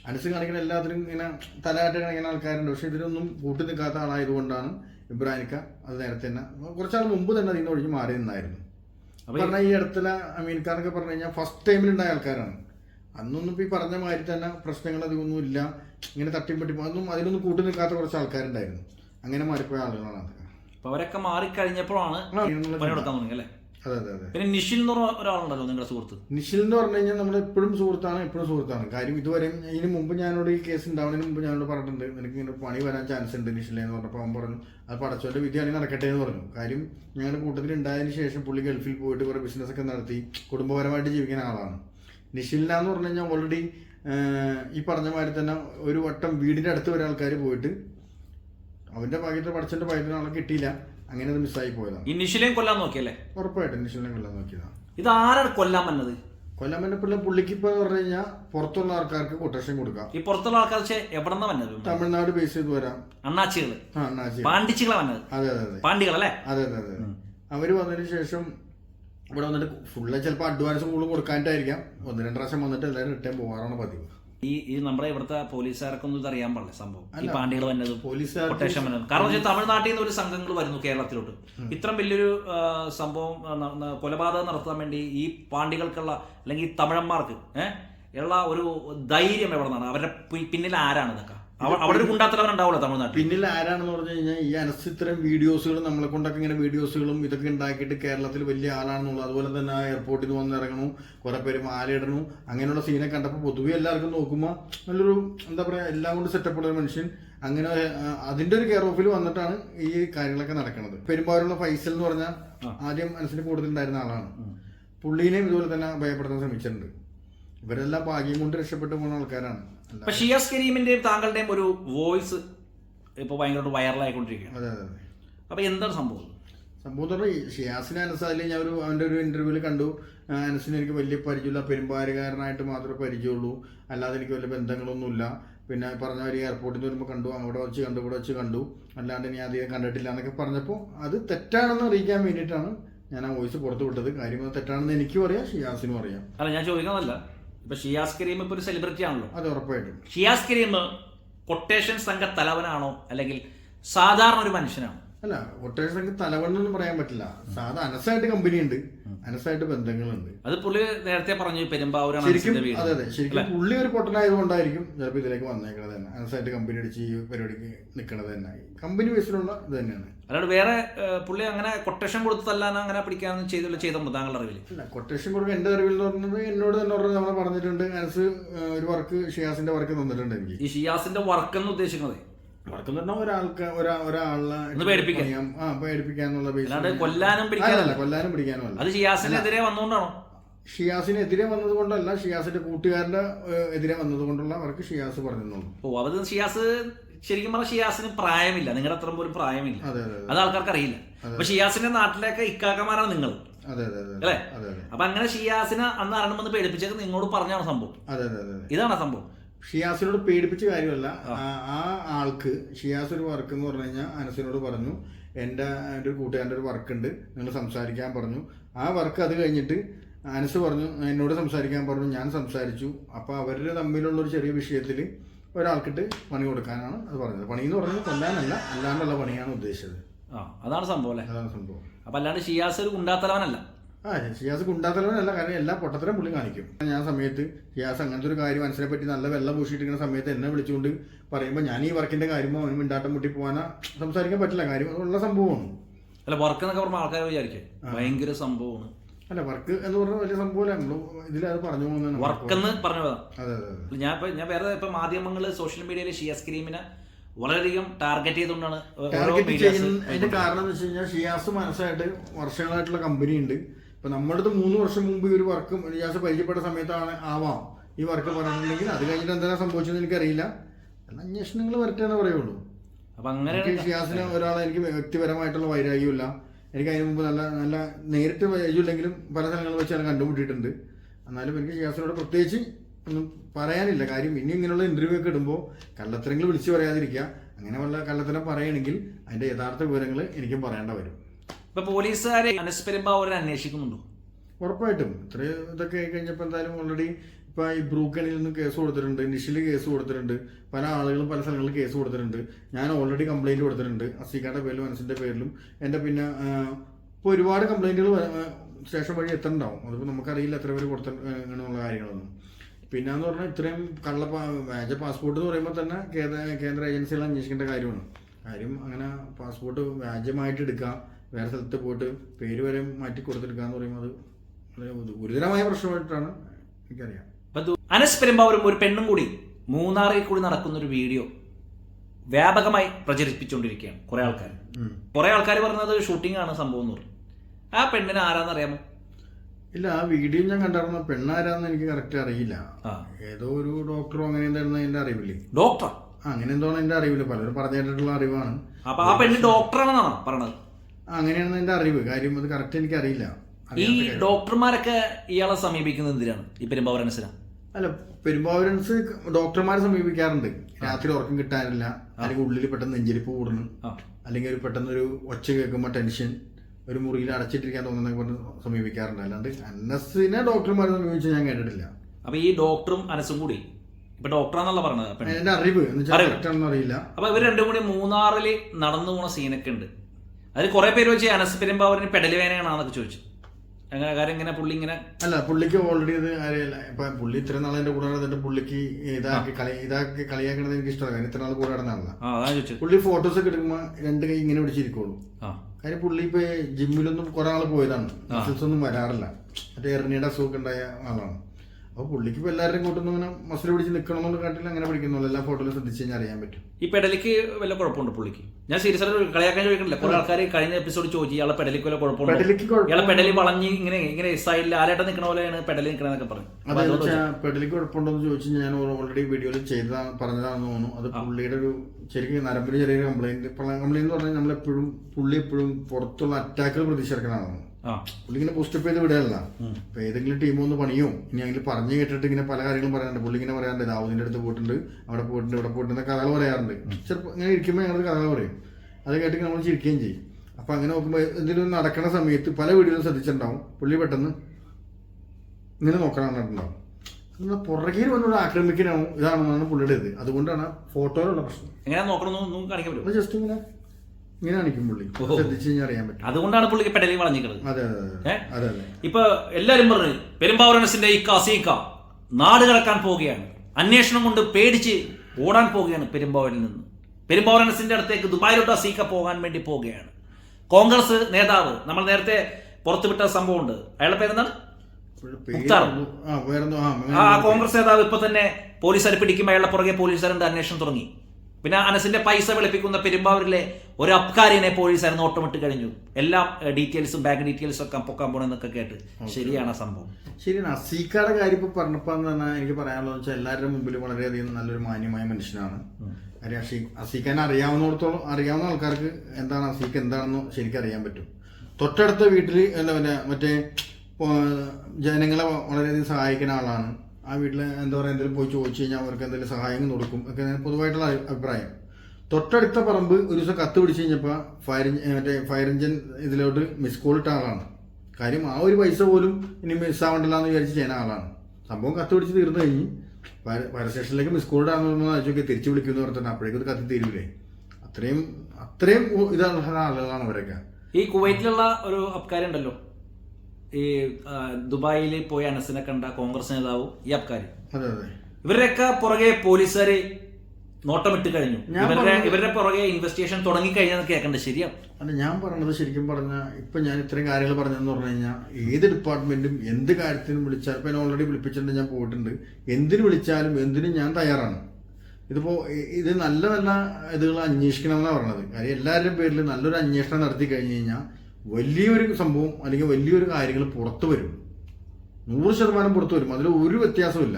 അനുസ് കാണിക്കുന്ന എല്ലാത്തിനും ഇങ്ങനെ തലയാട്ട് കാണിക്കുന്ന ആൾക്കാരുണ്ട്. പക്ഷെ ഇതിലൊന്നും കൂട്ടി നിൽക്കാത്ത ആളായതുകൊണ്ടാണ് ഇബ്രാനിക്ക അത് നേരത്തെ തന്നെ കുറച്ചാൾ മുമ്പ് തന്നെ അതിൽ നിന്ന് ഒഴിഞ്ഞ് മാറി നിന്നായിരുന്നു. പറഞ്ഞാൽ പറഞ്ഞ ഈ അടുത്തുള്ള അമീൻഖാനൊക്കെ പറഞ്ഞു കഴിഞ്ഞാൽ ഫസ്റ്റ് ടൈമിൽ ഉണ്ടായ ആൾക്കാരാണ്. അന്നൊന്നും ഇപ്പോൾ ഈ പറഞ്ഞ മാതിരി തന്നെ പ്രശ്നങ്ങൾ അധികമൊന്നും ഇല്ല. ഇങ്ങനെ തട്ടിയും പെട്ടി അതൊന്നും അതിലൊന്നും കൂട്ടി നിൽക്കാത്ത കുറച്ച് ആൾക്കാരുണ്ടായിരുന്നു. അങ്ങനെ മാറിപ്പോയ ആളുകളാണ് അതൊക്കെ. അവരൊക്കെ മാറിക്കഴിഞ്ഞപ്പോഴാണ് പണിയെടുക്കാൻ തുടങ്ങി അല്ലേ? പിന്നെ നിഷിൽ എന്ന് പറഞ്ഞ ഒരാളുണ്ടല്ലോ നിങ്ങളുടെ സുഹൃത്ത്? നിഷിൽ എന്ന് പറഞ്ഞു കഴിഞ്ഞാൽ നമ്മൾ എപ്പോഴും സുഹൃത്താണ് എപ്പോഴും സുഹൃത്താണ്. കാര്യം ഇതുവരെ ഇതിന് മുമ്പ് ഞാനോട് ഈ കേസ് ഉണ്ടാവുന്നതിന് മുമ്പ് ഞാനോട് പറഞ്ഞിട്ടുണ്ട് നിനക്ക് ഇങ്ങനെ പണി വരാൻ ചാൻസ് ഉണ്ട് നിഷിലെ എന്ന് പറഞ്ഞപ്പോൾ അവൻ പറഞ്ഞു അത് പടച്ചോന്റെ വിധിയാണെങ്കിൽ നടക്കട്ടെ എന്ന് പറഞ്ഞു. കാര്യം ഞങ്ങളുടെ കൂട്ടത്തിൽ ഉണ്ടായതിനു ശേഷം പുള്ളി ഗൾഫിൽ പോയിട്ട് കുറെ ബിസിനസ് ഒക്കെ നടത്തി കുടുംബപരമായിട്ട് ജീവിക്കുന്ന ആളാണ്. നിഷിലിന എന്ന് പറഞ്ഞു കഴിഞ്ഞാൽ ഓൾറെഡി ഈ പറഞ്ഞ മാതിരി തന്നെ ഒരു വട്ടം വീടിന്റെ അടുത്ത് വരെ ആൾക്കാർ പോയിട്ട് അവന്റെ ഭാഗ്യത്തിൽ പടച്ചന്റെ ഭാഗ്യത്തിന് ആളെ കിട്ടിയില്ല. അങ്ങനെ അത് മിസ്സായി പോയതാണ് ഈ നിഷിലേയും കൊല്ലാൻ നോക്കിയല്ലേ? ഉറപ്പായിട്ടും നിഷിലിനെ കൊല്ലാൻ നോക്കിയതാണ് ഇത് ആരാണ് കൊല്ലാൻ വന്നത്? കൊല്ലാൻ പിന്നെ പുള്ളിക്ക് ഇപ്പൊ പറഞ്ഞു കഴിഞ്ഞാൽ പുറത്തുള്ള ആൾക്കാർക്ക് കൊട്ടേഷൻ കൊടുക്കാം. ഈ പുറത്തുള്ള ആൾക്കാർ എവിടെന്നാ വന്നത്? തമിഴ്നാട് ബേസ് ചെയ്ത് വരാം അണ്ണാച്ചികൾ ആ പാണ്ടിച്ചികളെ വന്നത്. അതെ അതെ അതെ. പാണ്ടികളല്ലേ അതെ അതെ അതെ അവർ വന്നതിന് ശേഷം ഇവിടെ വന്നിട്ട് ഫുള്ള് ചിലപ്പോൾ അഡ്വാൻസ് കൂടുതൽ കൊടുക്കാനായിട്ടായിരിക്കാം ഒന്ന് രണ്ട് പ്രാവശ്യം വന്നിട്ട് എല്ലാവരും റിട്ടേൺ പോകാറാണ് പതിവ്. ഈ ഈ നമ്മുടെ ഇവിടുത്തെ പോലീസുകാർക്കൊന്നും ഇത് അറിയാൻ പാടില്ല സംഭവം. ഈ പാണ്ടികൾ വന്നതും പൊട്ടേഷൻ കൊട്ടേഷൻ വന്നത്. കാരണം വെച്ചാൽ തമിഴ്നാട്ടിൽ നിന്ന് ഒരു സംഘങ്ങൾ വരുന്നു കേരളത്തിലോട്ട്. ഇത്രയും വലിയൊരു സംഭവം കൊലപാതകം നടത്താൻ വേണ്ടി ഈ പാണ്ടികൾക്കുള്ള അല്ലെങ്കിൽ തമിഴന്മാർക്ക് ഏഹ് ഉള്ള ഒരു ധൈര്യം എവിടെ നിന്നാണ് അവരുടെ പിന്നിൽ ആരാണ് ഇതൊക്കെ? അവിടെ ഒരു ഗുണ്ടാത്തലവൻ ഉണ്ടാവുമല്ലോ തമിഴ്നാട്ടിൽ. പിന്നിൽ ആരാണെന്ന് പറഞ്ഞു കഴിഞ്ഞാൽ ഈ അനസ് ഇത്തരം വീഡിയോസുകൾ നമ്മളെ കൊണ്ടൊക്കെ ഇങ്ങനെ വീഡിയോസുകളും ഇതൊക്കെ ഉണ്ടാക്കിയിട്ട് കേരളത്തിൽ വലിയ ആളാണെന്നുള്ളത്. അതുപോലെ തന്നെ ആ എയർപോർട്ടിൽ നിന്ന് വന്നിറങ്ങണു കുറെ പേര് മാലയിടണു അങ്ങനെയുള്ള സീനെ കണ്ടപ്പോൾ പൊതുവെ എല്ലാവർക്കും നോക്കുമ്പോൾ നല്ലൊരു എന്താ പറയുക എല്ലാം കൊണ്ട് സെറ്റപ്പ് ഉള്ള ഒരു മനുഷ്യൻ. അങ്ങനെ അതിന്റെ ഒരു കെയർ ഓഫിൽ വന്നിട്ടാണ് ഈ കാര്യങ്ങളൊക്കെ നടക്കുന്നത് പെരുമ്പാവൂരുള്ള ഫൈസൽ എന്ന് പറഞ്ഞാൽ ആദ്യം മനസ്സിന് കൂടുതലുണ്ടായിരുന്ന ആളാണ്. പുള്ളീനെയും ഇതുപോലെ തന്നെ ഭയപ്പെടുത്താൻ ശ്രമിച്ചിട്ടുണ്ട്. ഇവരെല്ലാം ഭാഗ്യം കൊണ്ട് രക്ഷപ്പെട്ടു പോകുന്ന ആൾക്കാരാണ്. ഇപ്പൊ ഷിയാസ് കരീമിന്റെയും താങ്കളുടെയും ഒരു വോയിസ് ഇപ്പൊ ഭയങ്കരമായിട്ട് വൈറലായിക്കൊണ്ടിരിക്കുകയാണ്. അതെ അതെ അപ്പൊ എന്താണ് സംഭവം? സംഭവം പറഞ്ഞാൽ ഷിയാസിനെ അനസാലി ഞാൻ ഒരു അവന്റെ ഒരു ഇന്റർവ്യൂവിൽ കണ്ടു. അനസിന് എനിക്ക് വലിയ പരിചയമില്ല. പെരുമ്പാരുകാരനായിട്ട് മാത്രമേ പരിചയമുള്ളൂ. അല്ലാതെ എനിക്ക് വലിയ ബന്ധങ്ങളൊന്നുമില്ല. പിന്നെ പറഞ്ഞ ഒരു എയർപോർട്ടിൽ നിന്ന് വരുമ്പോൾ കണ്ടു. അവിടെ വെച്ച് കണ്ടു ഇവിടെ വെച്ച് കണ്ടു. അല്ലാണ്ട് ഇനി അധികം കണ്ടിട്ടില്ല എന്നൊക്കെ പറഞ്ഞപ്പോൾ അത് തെറ്റാണെന്ന് അറിയിക്കാൻ വേണ്ടിയിട്ടാണ് ഞാൻ ആ വോയിസ് പുറത്തു വിട്ടത്. കാര്യം അത് തെറ്റാണെന്ന് എനിക്കും അറിയാം ഷിയാസിനും അറിയാം. അല്ല ഞാൻ ചോദിക്കുന്നതല്ല. ഇപ്പൊ ഷിയാസ് കരീം ഇപ്പൊ ഒരു സെലിബ്രിറ്റി ആണല്ലോ. അത് ഉറപ്പായിട്ടും. ഷിയാസ് കരീം കൊട്ടേഷൻ സംഘ തലവനാണോ? അല്ലെങ്കിൽ സാധാരണ ഒരു മനുഷ്യനാണോ? അല്ല ഒട്ടേഴ്സ് സംഘം തലവണ്ണൊന്നും പറയാൻ പറ്റില്ല. സാധാ അനസായിട്ട് കമ്പനി ഉണ്ട്. അനസായിട്ട് ബന്ധങ്ങളുണ്ട്. അത് പുള്ളി നേരത്തെ പറഞ്ഞു പെരുമ്പാവൂരാണ് ശരിക്കും അതെ അതെ. ശരിക്കും പുള്ളി ഒരു പൊട്ടനായത് കൊണ്ടായിരിക്കും ചിലപ്പോൾ ഇതിലേക്ക് വന്നേക്കണത് തന്നെ. അനസായിട്ട് കമ്പനി അടിച്ച് ഈ പരിപാടിക്ക് നിൽക്കണത് തന്നെ. കമ്പനി ബേസിലുള്ള ഇത് തന്നെയാണ്. അല്ലാണ്ട് വേറെ പുള്ളി അങ്ങനെ കൊട്ടേഷൻ കൊടുത്ത് അങ്ങനെ പിടിക്കാന്ന് ചെയ്തില്ല ചെയ്ത താങ്കളുടെ അറിവിൽ അല്ല കൊട്ടേഷൻ കൊടുക്കുക എന്റെ അറിവിൽ എന്ന് പറഞ്ഞത് എന്നോട് തന്നെ പറഞ്ഞത് നമ്മൾ പറഞ്ഞിട്ടുണ്ട്. അനസ് ഒരു വർക്ക് ഷിയാസിന്റെ വർക്ക് തന്നിട്ടുണ്ട് എനിക്ക്. ഈ ഷിയാസിന്റെ വർക്ക് എന്ന് ഉദ്ദേശിക്കുന്നത് വർക്ക് എന്ന് പറഞ്ഞാൽ ഒരാൾക്ക് ഒരാ ഒരാളെ ഒന്ന് പേടിപ്പിക്കാൻ. പണിയാം. ആ പേടിപ്പിക്കാന്നുള്ള ബേസിൽ അല്ലാണ്ട് കൊല്ലാനും പിടിക്കാനും അല്ലല്ല കൊല്ലാനും പിടിക്കാനും അല്ല. അത് ഷിയാസിനെതിരെ വന്നുകൊണ്ടാണോ ഷിയാസിനെതിരെ വന്നത് കൊണ്ടല്ല ഷിയാസിന്റെ കൂട്ടുകാരന്റെ ഏഹ്, എതിരെ വന്നത് കൊണ്ടുള്ള അവർക്ക് ഷിയാസ് പറഞ്ഞെന്നുള്ളൂ ഓ അത് ഷിയാസ് ശരിക്കും പറഞ്ഞാൽ ഷിയാസിന് പ്രായമില്ല. നിങ്ങളുടെ അത്ര പോലും പ്രായമില്ല. അതെ അതെ അതെ. ആൾക്കാർക്ക് അറിയില്ല. അപ്പൊ ഷിയാസിന്റെ നാട്ടിലേക്ക് ഇക്കാക്കമാരാണ് നിങ്ങൾ. അതെ അതെ അതെ അല്ലേ? അതെ അതെ. അപ്പൊ അങ്ങനെ ഷിയാസിനെ അന്ന് വന്ന് പേടിപ്പിച്ചൊക്കെ നിങ്ങളോട് പറഞ്ഞാണ് സംഭവം. അതെ അതെ അതെ ഇതാണ് സംഭവം. ഷിയാസിനോട് പേടിപ്പിച്ച കാര്യമല്ല. ആ- ആൾക്ക് ഷിയാസ് ഒരു വർക്ക് എന്ന് പറഞ്ഞു കഴിഞ്ഞാൽ അനസിനോട് പറഞ്ഞു എന്റെ എന്റെ ഒരു കൂട്ടുകാരന്റെ ഒരു വർക്ക് ഉണ്ട് നിങ്ങൾ സംസാരിക്കാൻ പറഞ്ഞു. ആ വർക്ക് അത് കഴിഞ്ഞിട്ട് അനസ് പറഞ്ഞു എന്നോട് സംസാരിക്കാൻ പറഞ്ഞു ഞാൻ സംസാരിച്ചു. അപ്പോൾ അവരുടെ തമ്മിലുള്ള ഒരു ചെറിയ വിഷയത്തിൽ ഒരാൾക്കിട്ട് പണി കൊടുക്കാനാണ് അത് പറഞ്ഞത്. പണി എന്ന് പറഞ്ഞത് കൊല്ലാനല്ല അല്ലാണ്ടുള്ള പണിയാണ് ഉദ്ദേശിച്ചത്. ആ അതാണ് സംഭവം അല്ലേ? അതാണ് സംഭവം. അപ്പോൾ അല്ലാണ്ട് ഷിയാസ് ഒരു ഗുണ്ടാത്തലവനല്ല. ആ ഷിയാസ് കുണ്ടാത്തലവനല്ല കാരണം എല്ലാ പൊട്ടത്തരം പുള്ളി കാണിക്കും. ഞാൻ സമയത്ത് ഷിയാസ് അങ്ങനത്തെ ഒരു കാര്യം മനസ്സിനെ പറ്റി നല്ല വെള്ളം പൂശിയിട്ടിരിക്കുന്ന സമയത്ത് എന്നെ വിളിച്ചുകൊണ്ട് പറയുമ്പോൾ ഞാൻ ഈ വർക്കിന്റെ കാര്യമോ അവന് മിണ്ടാട്ടം മുട്ടി പോകാനാ സംസാരിക്കാൻ പറ്റില്ല. കാര്യം അതുള്ള സംഭവമാണ്. അല്ല വർക്ക് എന്നൊക്കെ പറഞ്ഞ ആൾക്കാർ വിചാരിക്കും. ഭയങ്കര സംഭവമാണ്. അല്ല വർക്ക് എന്ന് പറഞ്ഞ വലിയ സംഭവമല്ല. നമ്മൾ ഇതിലത് പറഞ്ഞു പോകുന്നതാണ് വർക്ക് എന്ന് പറഞ്ഞത്. അതെ അതെ അതെ. ഞാൻ ഇപ്പൊ ഞാൻ വേറെ ഇപ്പൊ മാധ്യമങ്ങൾ സോഷ്യൽ മീഡിയയിൽ ഷിയാസ് ക്രീമിനെ വളരെയധികം ടാർഗറ്റ് ചെയ്തുകൊണ്ടാണ് ടാർഗറ്റ് medias ചെയ്യുന്ന അതിന്റെ കാരണം എന്ന് വെച്ച് കഴിഞ്ഞാൽ ഷിയാസ് മനസ്സായിട്ട് വർഷങ്ങളായിട്ടുള്ള കമ്പനി ഉണ്ട്. ഇപ്പൊ നമ്മളടുത്ത് മൂന്ന് വർഷം മുമ്പ് ഈ ഒരു വർക്ക് ഷിയാസ് പരിചയപ്പെട്ട സമയത്താണ് ആവാം ഈ വർക്ക് പറഞ്ഞിട്ടുണ്ടെങ്കിൽ. അത് കഴിഞ്ഞിട്ട് എന്താണ് സംഭവിച്ചതെന്ന് എനിക്കറിയില്ല. എന്നാൽ അന്വേഷണങ്ങൾ വരട്ടെ എന്ന് പറയുള്ളൂ. അപ്പൊ അങ്ങനെ ഷിയാസിന് ഒരാളെ എനിക്ക് വ്യക്തിപരമായിട്ടുള്ള വൈരാഗ്യമില്ല എനിക്ക് അതിന് മുമ്പ് നല്ല നല്ല നേരിട്ട് വൈരാഗ്യമില്ലെങ്കിലും പല സ്ഥലങ്ങളിൽ വെച്ച് ഞാൻ കണ്ടുമുട്ടിയിട്ടുണ്ട്. എന്നാലും എനിക്ക് ഷിയാസിനോട് പ്രത്യേകിച്ച് ഒന്നും പറയാനില്ല. കാര്യം ഇനി ഇങ്ങനെയുള്ള ഇന്റർവ്യൂ ഒക്കെ ഇടുമ്പോൾ കള്ളത്തരങ്ങൾ വിളിച്ചു പറയാതിരിക്കുക. അങ്ങനെ വല്ല കള്ളത്തരം പറയുകയാണെങ്കിൽ അതിന്റെ യഥാർത്ഥ വിവരങ്ങൾ എനിക്കും പറയേണ്ട വരും. ഇപ്പൊ പോലീസുകാരെ അനസ് പെരുമ്പാവൂരിനെ അന്വേഷിക്കുന്നുണ്ടോ? ഉറപ്പായിട്ടും. ഇത്രയും ഇതൊക്കെ ആയി കഴിഞ്ഞപ്പോൾ എന്തായാലും ഓൾറെഡി ഇപ്പൊ ഈ ബ്രൂക്കണിൽ നിന്ന് കേസ് കൊടുത്തിട്ടുണ്ട് നിഷിൽ കേസ് കൊടുത്തിട്ടുണ്ട് പല ആളുകളും പല സ്ഥലങ്ങളിൽ കേസ് കൊടുത്തിട്ടുണ്ട്. ഞാൻ ഓൾറെഡി കംപ്ലൈന്റ് കൊടുത്തിട്ടുണ്ട്. അസിക്കാരുടെ പേരിലും മനസ്സിന്റെ പേരിലും. എന്റെ പിന്നെ ഇപ്പോൾ ഒരുപാട് കംപ്ലൈന്റുകൾ സ്റ്റേഷൻ വഴി എത്തണ്ടാവും. അതിപ്പോൾ നമുക്കറിയില്ല എത്ര പേര് കൊടുത്തിട്ടുള്ള കാര്യങ്ങളൊന്നും. പിന്നെ എന്ന് പറഞ്ഞാൽ ഇത്രയും കള്ള വ്യാജ പാസ്പോർട്ട് എന്ന് പറയുമ്പോൾ തന്നെ കേന്ദ്ര കേന്ദ്ര ഏജൻസികൾ അന്വേഷിക്കേണ്ട കാര്യമാണ്. കാര്യം അങ്ങനെ പാസ്പോർട്ട് വ്യാജമായിട്ട് എടുക്കുക വേറെ സ്ഥലത്ത് പോയിട്ട് പേര് വരെ മാറ്റി കൊടുത്തെടുക്കുക എന്ന് പറയുമ്പോൾ അത് വളരെ ഗുരുതരമായ പ്രശ്നമായിട്ടാണ് എനിക്കറിയാം. അനസ് പെരുമ്പാവൂരും ഒരു പെണ്ണും കൂടി മൂന്നാറിൽ കൂടി നടക്കുന്ന ഒരു വീഡിയോ വ്യാപകമായി പ്രചരിപ്പിച്ചുകൊണ്ടിരിക്കുകയാണ് കുറെ ആൾക്കാർ. കുറെ ആൾക്കാർ പറഞ്ഞത് ഷൂട്ടിംഗ് ആണ് സംഭവം എന്ന് പറഞ്ഞു. ആ പെണ്ണിനെ ആരാന്നറിയാമോ ഇല്ല ആ വീഡിയോ ഞാൻ കണ്ടായിരുന്നു. പെണ്ണാരാന്ന് എനിക്ക് കറക്റ്റ് അറിയില്ല. ഏതോ ഒരു ഡോക്ടറോ അങ്ങനെ എന്തായിരുന്നു എന്റെ അറിവില്ലേ? ഡോക്ടർ അങ്ങനെ എന്തോന്ന് എന്റെ അറിവില്ല. പലരും പറഞ്ഞിട്ടുള്ള അറിവാണ്. അപ്പൊ ആ പെണ്ണ് ഡോക്ടറാണെന്നാണോ പറയണത് ആ, എന്റെ അറിവ്. കാര്യം അത് കറക്റ്റ് എനിക്ക് അറിയില്ല ഈ ഡോക്ടർമാരൊക്കെ ഇയാളെ സമീപിക്കുന്നത് എന്തിനാണ്? ഈ പെരുമ്പാവരൻസിന്? അല്ല പെരുമ്പാവൂരൻസ് ഡോക്ടർമാരെ സമീപിക്കാറുണ്ട്. രാത്രി ഉറക്കം കിട്ടാനില്ല അല്ലെങ്കിൽ ഉള്ളിൽ പെട്ടെന്ന് നെഞ്ചിരിപ്പ് കൂടുന്നു. അല്ലെങ്കിൽ ഒരു പെട്ടെന്ന് ഒരു ഒച്ച കേൾക്കുമ്പോൾ ടെൻഷൻ ഒരു മുറിയിൽ അടച്ചിട്ടിരിക്കാൻ തോന്നുന്നൊക്കെ പറഞ്ഞ് സമീപിക്കാറുണ്ട്. അല്ലാണ്ട് അനസിനെ ഡോക്ടർമാരെ സമീപിച്ച് ഞാൻ കേട്ടിട്ടില്ല. അപ്പൊ ഈ ഡോക്ടറും അനസും കൂടി? ഇപ്പൊ ഡോക്ടറാന്നല്ല പറഞ്ഞത് എന്റെ അറിവ് അറിയില്ല. അപ്പൊ ഇവർ രണ്ടും കൂടി മൂന്നാറിൽ നടന്നു പോണ സീനൊക്കെ ഉണ്ട്. അതിൽ കുറെ പേര് വെച്ച് അനസ് പെരുമ്പാവൂരിന് പെടൽ വേനയാണെന്നൊക്കെ ചോദിച്ചു. അങ്ങനെ കാര്യം ഇങ്ങനെ പുള്ളി ഇങ്ങനെ അല്ല പുള്ളിക്ക് ഓൾറെഡി ഇത് അറിയില്ല ഇപ്പൊ പുള്ളി ഇത്ര നാളെ എന്റെ കൂടെ നടന്നിട്ട് പുള്ളിക്ക് ഇതാക്കി കളി ഇതാക്കി കളിയാക്കണത് എനിക്ക് ഇഷ്ടമല്ല. കാരണം ഇത്ര നാൾ കൂടെ നടന്നാണല്ലോ ആ അതാണ് ചോദിച്ചത്. പുള്ളി ഫോട്ടോസ് ഒക്കെ എടുക്കുമ്പോ രണ്ട് കൈ ഇങ്ങനെ പിടിച്ചിരിക്കുള്ളൂ. ആ. കാര്യം പുള്ളി ഇപ്പൊ ജിമ്മിലൊന്നും കുറെ ആൾ പോയതാണ്. ഒന്നും വരാറില്ല. മറ്റേ എറിഞ്ഞയുടെ അസുഖമൊക്കെ ഉണ്ടായ ആളാണ്. അപ്പൊ പുള്ളിക്ക് ഇപ്പൊ എല്ലാവരുടെയും കൂട്ടൊന്നും ഇങ്ങനെ മസിൽ പിടിച്ച് നിൽക്കണമെന്നുള്ള കാട്ടിൽ അങ്ങനെ പിടിക്കുന്നുള്ളൂ. എല്ലാ ഫോട്ടോയിലും ശ്രദ്ധിച്ച് കഴിഞ്ഞാൽ അറിയാൻ പറ്റും. ഈ പെടലിക്ക് വല്ല കുഴപ്പമുണ്ട് പുള്ളിക്ക്? ഞാൻ സീരിയസ് ആയിട്ട് കളിയാക്കാൻ ചോദിക്കണില്ല. കുറെ ആൾക്കാർ കഴിഞ്ഞ എപ്പിസോഡ് ചോദിച്ചു ഇയാളെ പെടലിക്ക് വല്ല കുഴപ്പമുണ്ടോ? ഇയാളെ പെടലി വളഞ്ഞ് ഇങ്ങനെ ഇങ്ങനെ സൈഡിൽ ആരായിട്ട് നിൽക്കണ പോലെയാണ് പെടലി നിൽക്കണമെന്നൊക്കെ പറഞ്ഞു പെടലിക്ക് കുഴപ്പമുണ്ടോ എന്ന് ചോദിച്ചു ഞാൻ ഓൾറെഡി വീഡിയോയിൽ ചെയ്തതാണ് പറഞ്ഞതാണെന്ന് തോന്നുന്നു. അത് പുള്ളിയുടെ ഒരു ശരിക്കും നരമ്പിന് ചെറിയൊരു കംപ്ലൈന്റ് കംപ്ലൈന്റ് എന്ന് പറഞ്ഞാൽ നമ്മളെപ്പോഴും പുള്ളി എപ്പോഴും പുറത്തുള്ള അറ്റാക്കുകൾ പ്രതീക്ഷിച്ചിരിക്കണതാണ് ആ പുള്ളി ഇങ്ങനെ പോസ്റ്റപ്പ് ചെയ്ത് വിടുകയല്ല അപ്പൊ ഏതെങ്കിലും ടീം ഒന്ന് പണിയോ. ഇനി അങ്ങനെ പറഞ്ഞു കേട്ടിട്ട് ഇങ്ങനെ പല കാര്യങ്ങളും പറയാറുണ്ട് പുള്ളി ഇങ്ങനെ പറയാറുണ്ട് ദാവൂദിന്റെ അടുത്ത് പോയിട്ടുണ്ട് അവിടെ പോയിട്ടുണ്ട് ഇവിടെ പോയിട്ടുണ്ട് കഥകൾ പറയാറുണ്ട്. ചിലപ്പോൾ ഇങ്ങനെ ഇരിക്കുമ്പോൾ ഞങ്ങൾ കഥകൾ പറയും. അത് കേട്ട് നമ്മൾ ചിരിക്കുകയും ചെയ്യും. അപ്പൊ അങ്ങനെ നോക്കുമ്പോൾ എന്തെങ്കിലും നടക്കുന്ന സമയത്ത് പല വീഡിയോയിലും ശ്രദ്ധിച്ചിട്ടുണ്ടാവും. പുള്ളി പെട്ടെന്ന് ഇങ്ങനെ നോക്കണം എന്നിട്ടുണ്ടാവും എന്നാൽ പുറകിൽ വന്നൊരു ആക്രമിക്കാനാവും ഇതാണെന്നാണ് പുള്ളിയുടെ ഇത് അതുകൊണ്ടാണ് ഫോട്ടോയിലുള്ള പ്രശ്നം. എങ്ങനെ നോക്കണമെന്നൊന്നും കാണിക്കാൻ പറ്റും ജസ്റ്റ് ഇങ്ങനെ കാണിക്കും പുള്ളി. ശ്രദ്ധിച്ച് കഴിഞ്ഞാൽ അറിയാൻ പറ്റും. അതുകൊണ്ടാണ് പുള്ളിക്ക് പെടലി വളഞ്ഞിക്കുന്നത് അതെ അതെ അതെ. അതെ അതെ. ഇപ്പൊ എല്ലാരും പറഞ്ഞു പെരുമ്പാവൂരനസിന്റെ ഈ കസീക്ക നാട് കടക്കാൻ പോവുകയാണ്. അന്വേഷണം കൊണ്ട് പേടിച്ച് ഓടാൻ പോവുകയാണ് പെരുമ്പാവൂരിൽ നിന്ന്. പെരുമ്പാവൂരനസിന്റെ അടുത്തേക്ക് ദുബായിലോട്ട് സീക്ക പോകാൻ വേണ്ടി പോവുകയാണ്. കോൺഗ്രസ് നേതാവ് നമ്മൾ നേരത്തെ പുറത്തുവിട്ട സംഭവമുണ്ട് അയാളുടെ പേരെന്താണ്. ആ കോൺഗ്രസ് നേതാവ് ഇപ്പൊ തന്നെ പോലീസുകാർ പിടിക്കുമ്പോൾ അയാളുടെ പുറകെ പോലീസുകാരുടെ അന്വേഷണം തുടങ്ങി. പിന്നെ അനസിന്റെ പൈസ വെളുപ്പിക്കുന്ന പെരുമ്പാവൂരിലെ ഒരു അബ്കാരിനെ പോലീസായിരുന്നു ഓട്ടമിട്ട് കഴിഞ്ഞു. എല്ലാ ഡീറ്റെയിൽസും ബാങ്ക് ഡീറ്റെയിൽസും ഒക്കെ പൊക്കാൻ പോണെന്നൊക്കെ കേട്ട് ശരിയാണ് ആ സംഭവം. ശരിയാണ്. അസീക്കാരുടെ കാര്യം ഇപ്പൊ പറഞ്ഞപ്പോ എന്ന് എനിക്ക് പറയാനുള്ളത് വെച്ചാൽ എല്ലാവരുടെ മുമ്പിൽ വളരെയധികം നല്ലൊരു മാന്യമായ മനുഷ്യനാണ്. കാര്യം അസീ അസീഖാനെ അറിയാവുന്നിടത്തോളം അറിയാവുന്ന ആൾക്കാർക്ക് എന്താണ് അസീഖ് എന്താണെന്ന് ശരിക്കും അറിയാൻ പറ്റും. തൊട്ടടുത്ത വീട്ടിൽ എന്താ പിന്നെ മറ്റേ ജനങ്ങളെ വളരെയധികം സഹായിക്കുന്ന ആളാണ്. ആ വീട്ടിൽ എന്താ പറയുക എന്തെങ്കിലും പോയി ചോദിച്ചു കഴിഞ്ഞാൽ അവർക്ക് എന്തെങ്കിലും സഹായം കൊടുക്കും. ഒക്കെ പൊതുവായിട്ടുള്ള അഭിപ്രായം. തൊട്ടടുത്ത പറമ്പ് ഒരു ദിവസം കത്ത് പിടിച്ചു കഴിഞ്ഞപ്പോൾ ഫയർ മറ്റേ ഫയർ എഞ്ചിൻ ഇതിലോട്ട് മിസ് കോൾ ഇട്ട ആളാണ്. കാര്യം ആ ഒരു പൈസ പോലും ഇനി മിസ് മിസ്സാവണ്ടല്ലോ എന്ന് വിചാരിച്ച് ചെയ്യുന്ന ആളാണ്. സംഭവം കത്ത് പിടിച്ച് തീർന്നു കഴിഞ്ഞ് ഫയർ സ്റ്റേഷനിലേക്ക് മിസ് കോൾ ഇടാന്ന് ആഴ്ചയൊക്കെ തിരിച്ചു വിളിക്കുമെന്ന് പറഞ്ഞിട്ട് അപ്പോഴേക്കും ഇത് കത്തി തീരൂലേ. അത്രയും അത്രയും ഇതാണ് ആളുകളാണ് അവരൊക്കെ. ഈ കുവൈറ്റിലുള്ള ഒരു അബ്കാരി ഉണ്ടല്ലോ ഈ ദുബായിൽ പോയി അനസിനെ കണ്ട കോൺഗ്രസ് നേതാവ് ഈ അബ്കാരി. ഇവരുടെയൊക്കെ പുറകെ പോലീസുകാര് നോട്ടമിട്ട് കഴിഞ്ഞു. ഇവരുടെ ഇവരുടെ പുറകെ ഇൻവെസ്റ്റിഗേഷൻ തുടങ്ങി കഴിഞ്ഞാൽ കേൾക്കണ്ട? ശരിയാ? അല്ല ഞാൻ പറഞ്ഞത് ശരിക്കും പറഞ്ഞ ഇപ്പൊ ഞാൻ ഇത്രയും കാര്യങ്ങൾ പറഞ്ഞെന്ന് പറഞ്ഞു കഴിഞ്ഞാൽ ഏത് ഡിപ്പാർട്ട്മെന്റും എന്ത് കാര്യത്തിനും വിളിച്ചാൽ ഇപ്പം ഓൾറെഡി വിളിപ്പിച്ചിട്ടുണ്ട് ഞാൻ പോയിട്ടുണ്ട്. എന്തിനു വിളിച്ചാലും എന്തിനും ഞാൻ തയ്യാറാണ്. ഇതിപ്പോ ഇത് നല്ല നല്ല ഇതുകൾ അന്വേഷിക്കണമെന്നാണ് പറഞ്ഞത്. കാര്യം എല്ലാവരുടെയും പേരിൽ നല്ലൊരു അന്വേഷണം നടത്തി കഴിഞ്ഞു കഴിഞ്ഞാൽ വലിയൊരു സംഭവം അല്ലെങ്കിൽ വലിയൊരു കാര്യങ്ങൾ പുറത്തു വരും. നൂറ് ശതമാനം പുറത്തു വരും. അതിൽ ഒരു വ്യത്യാസമില്ല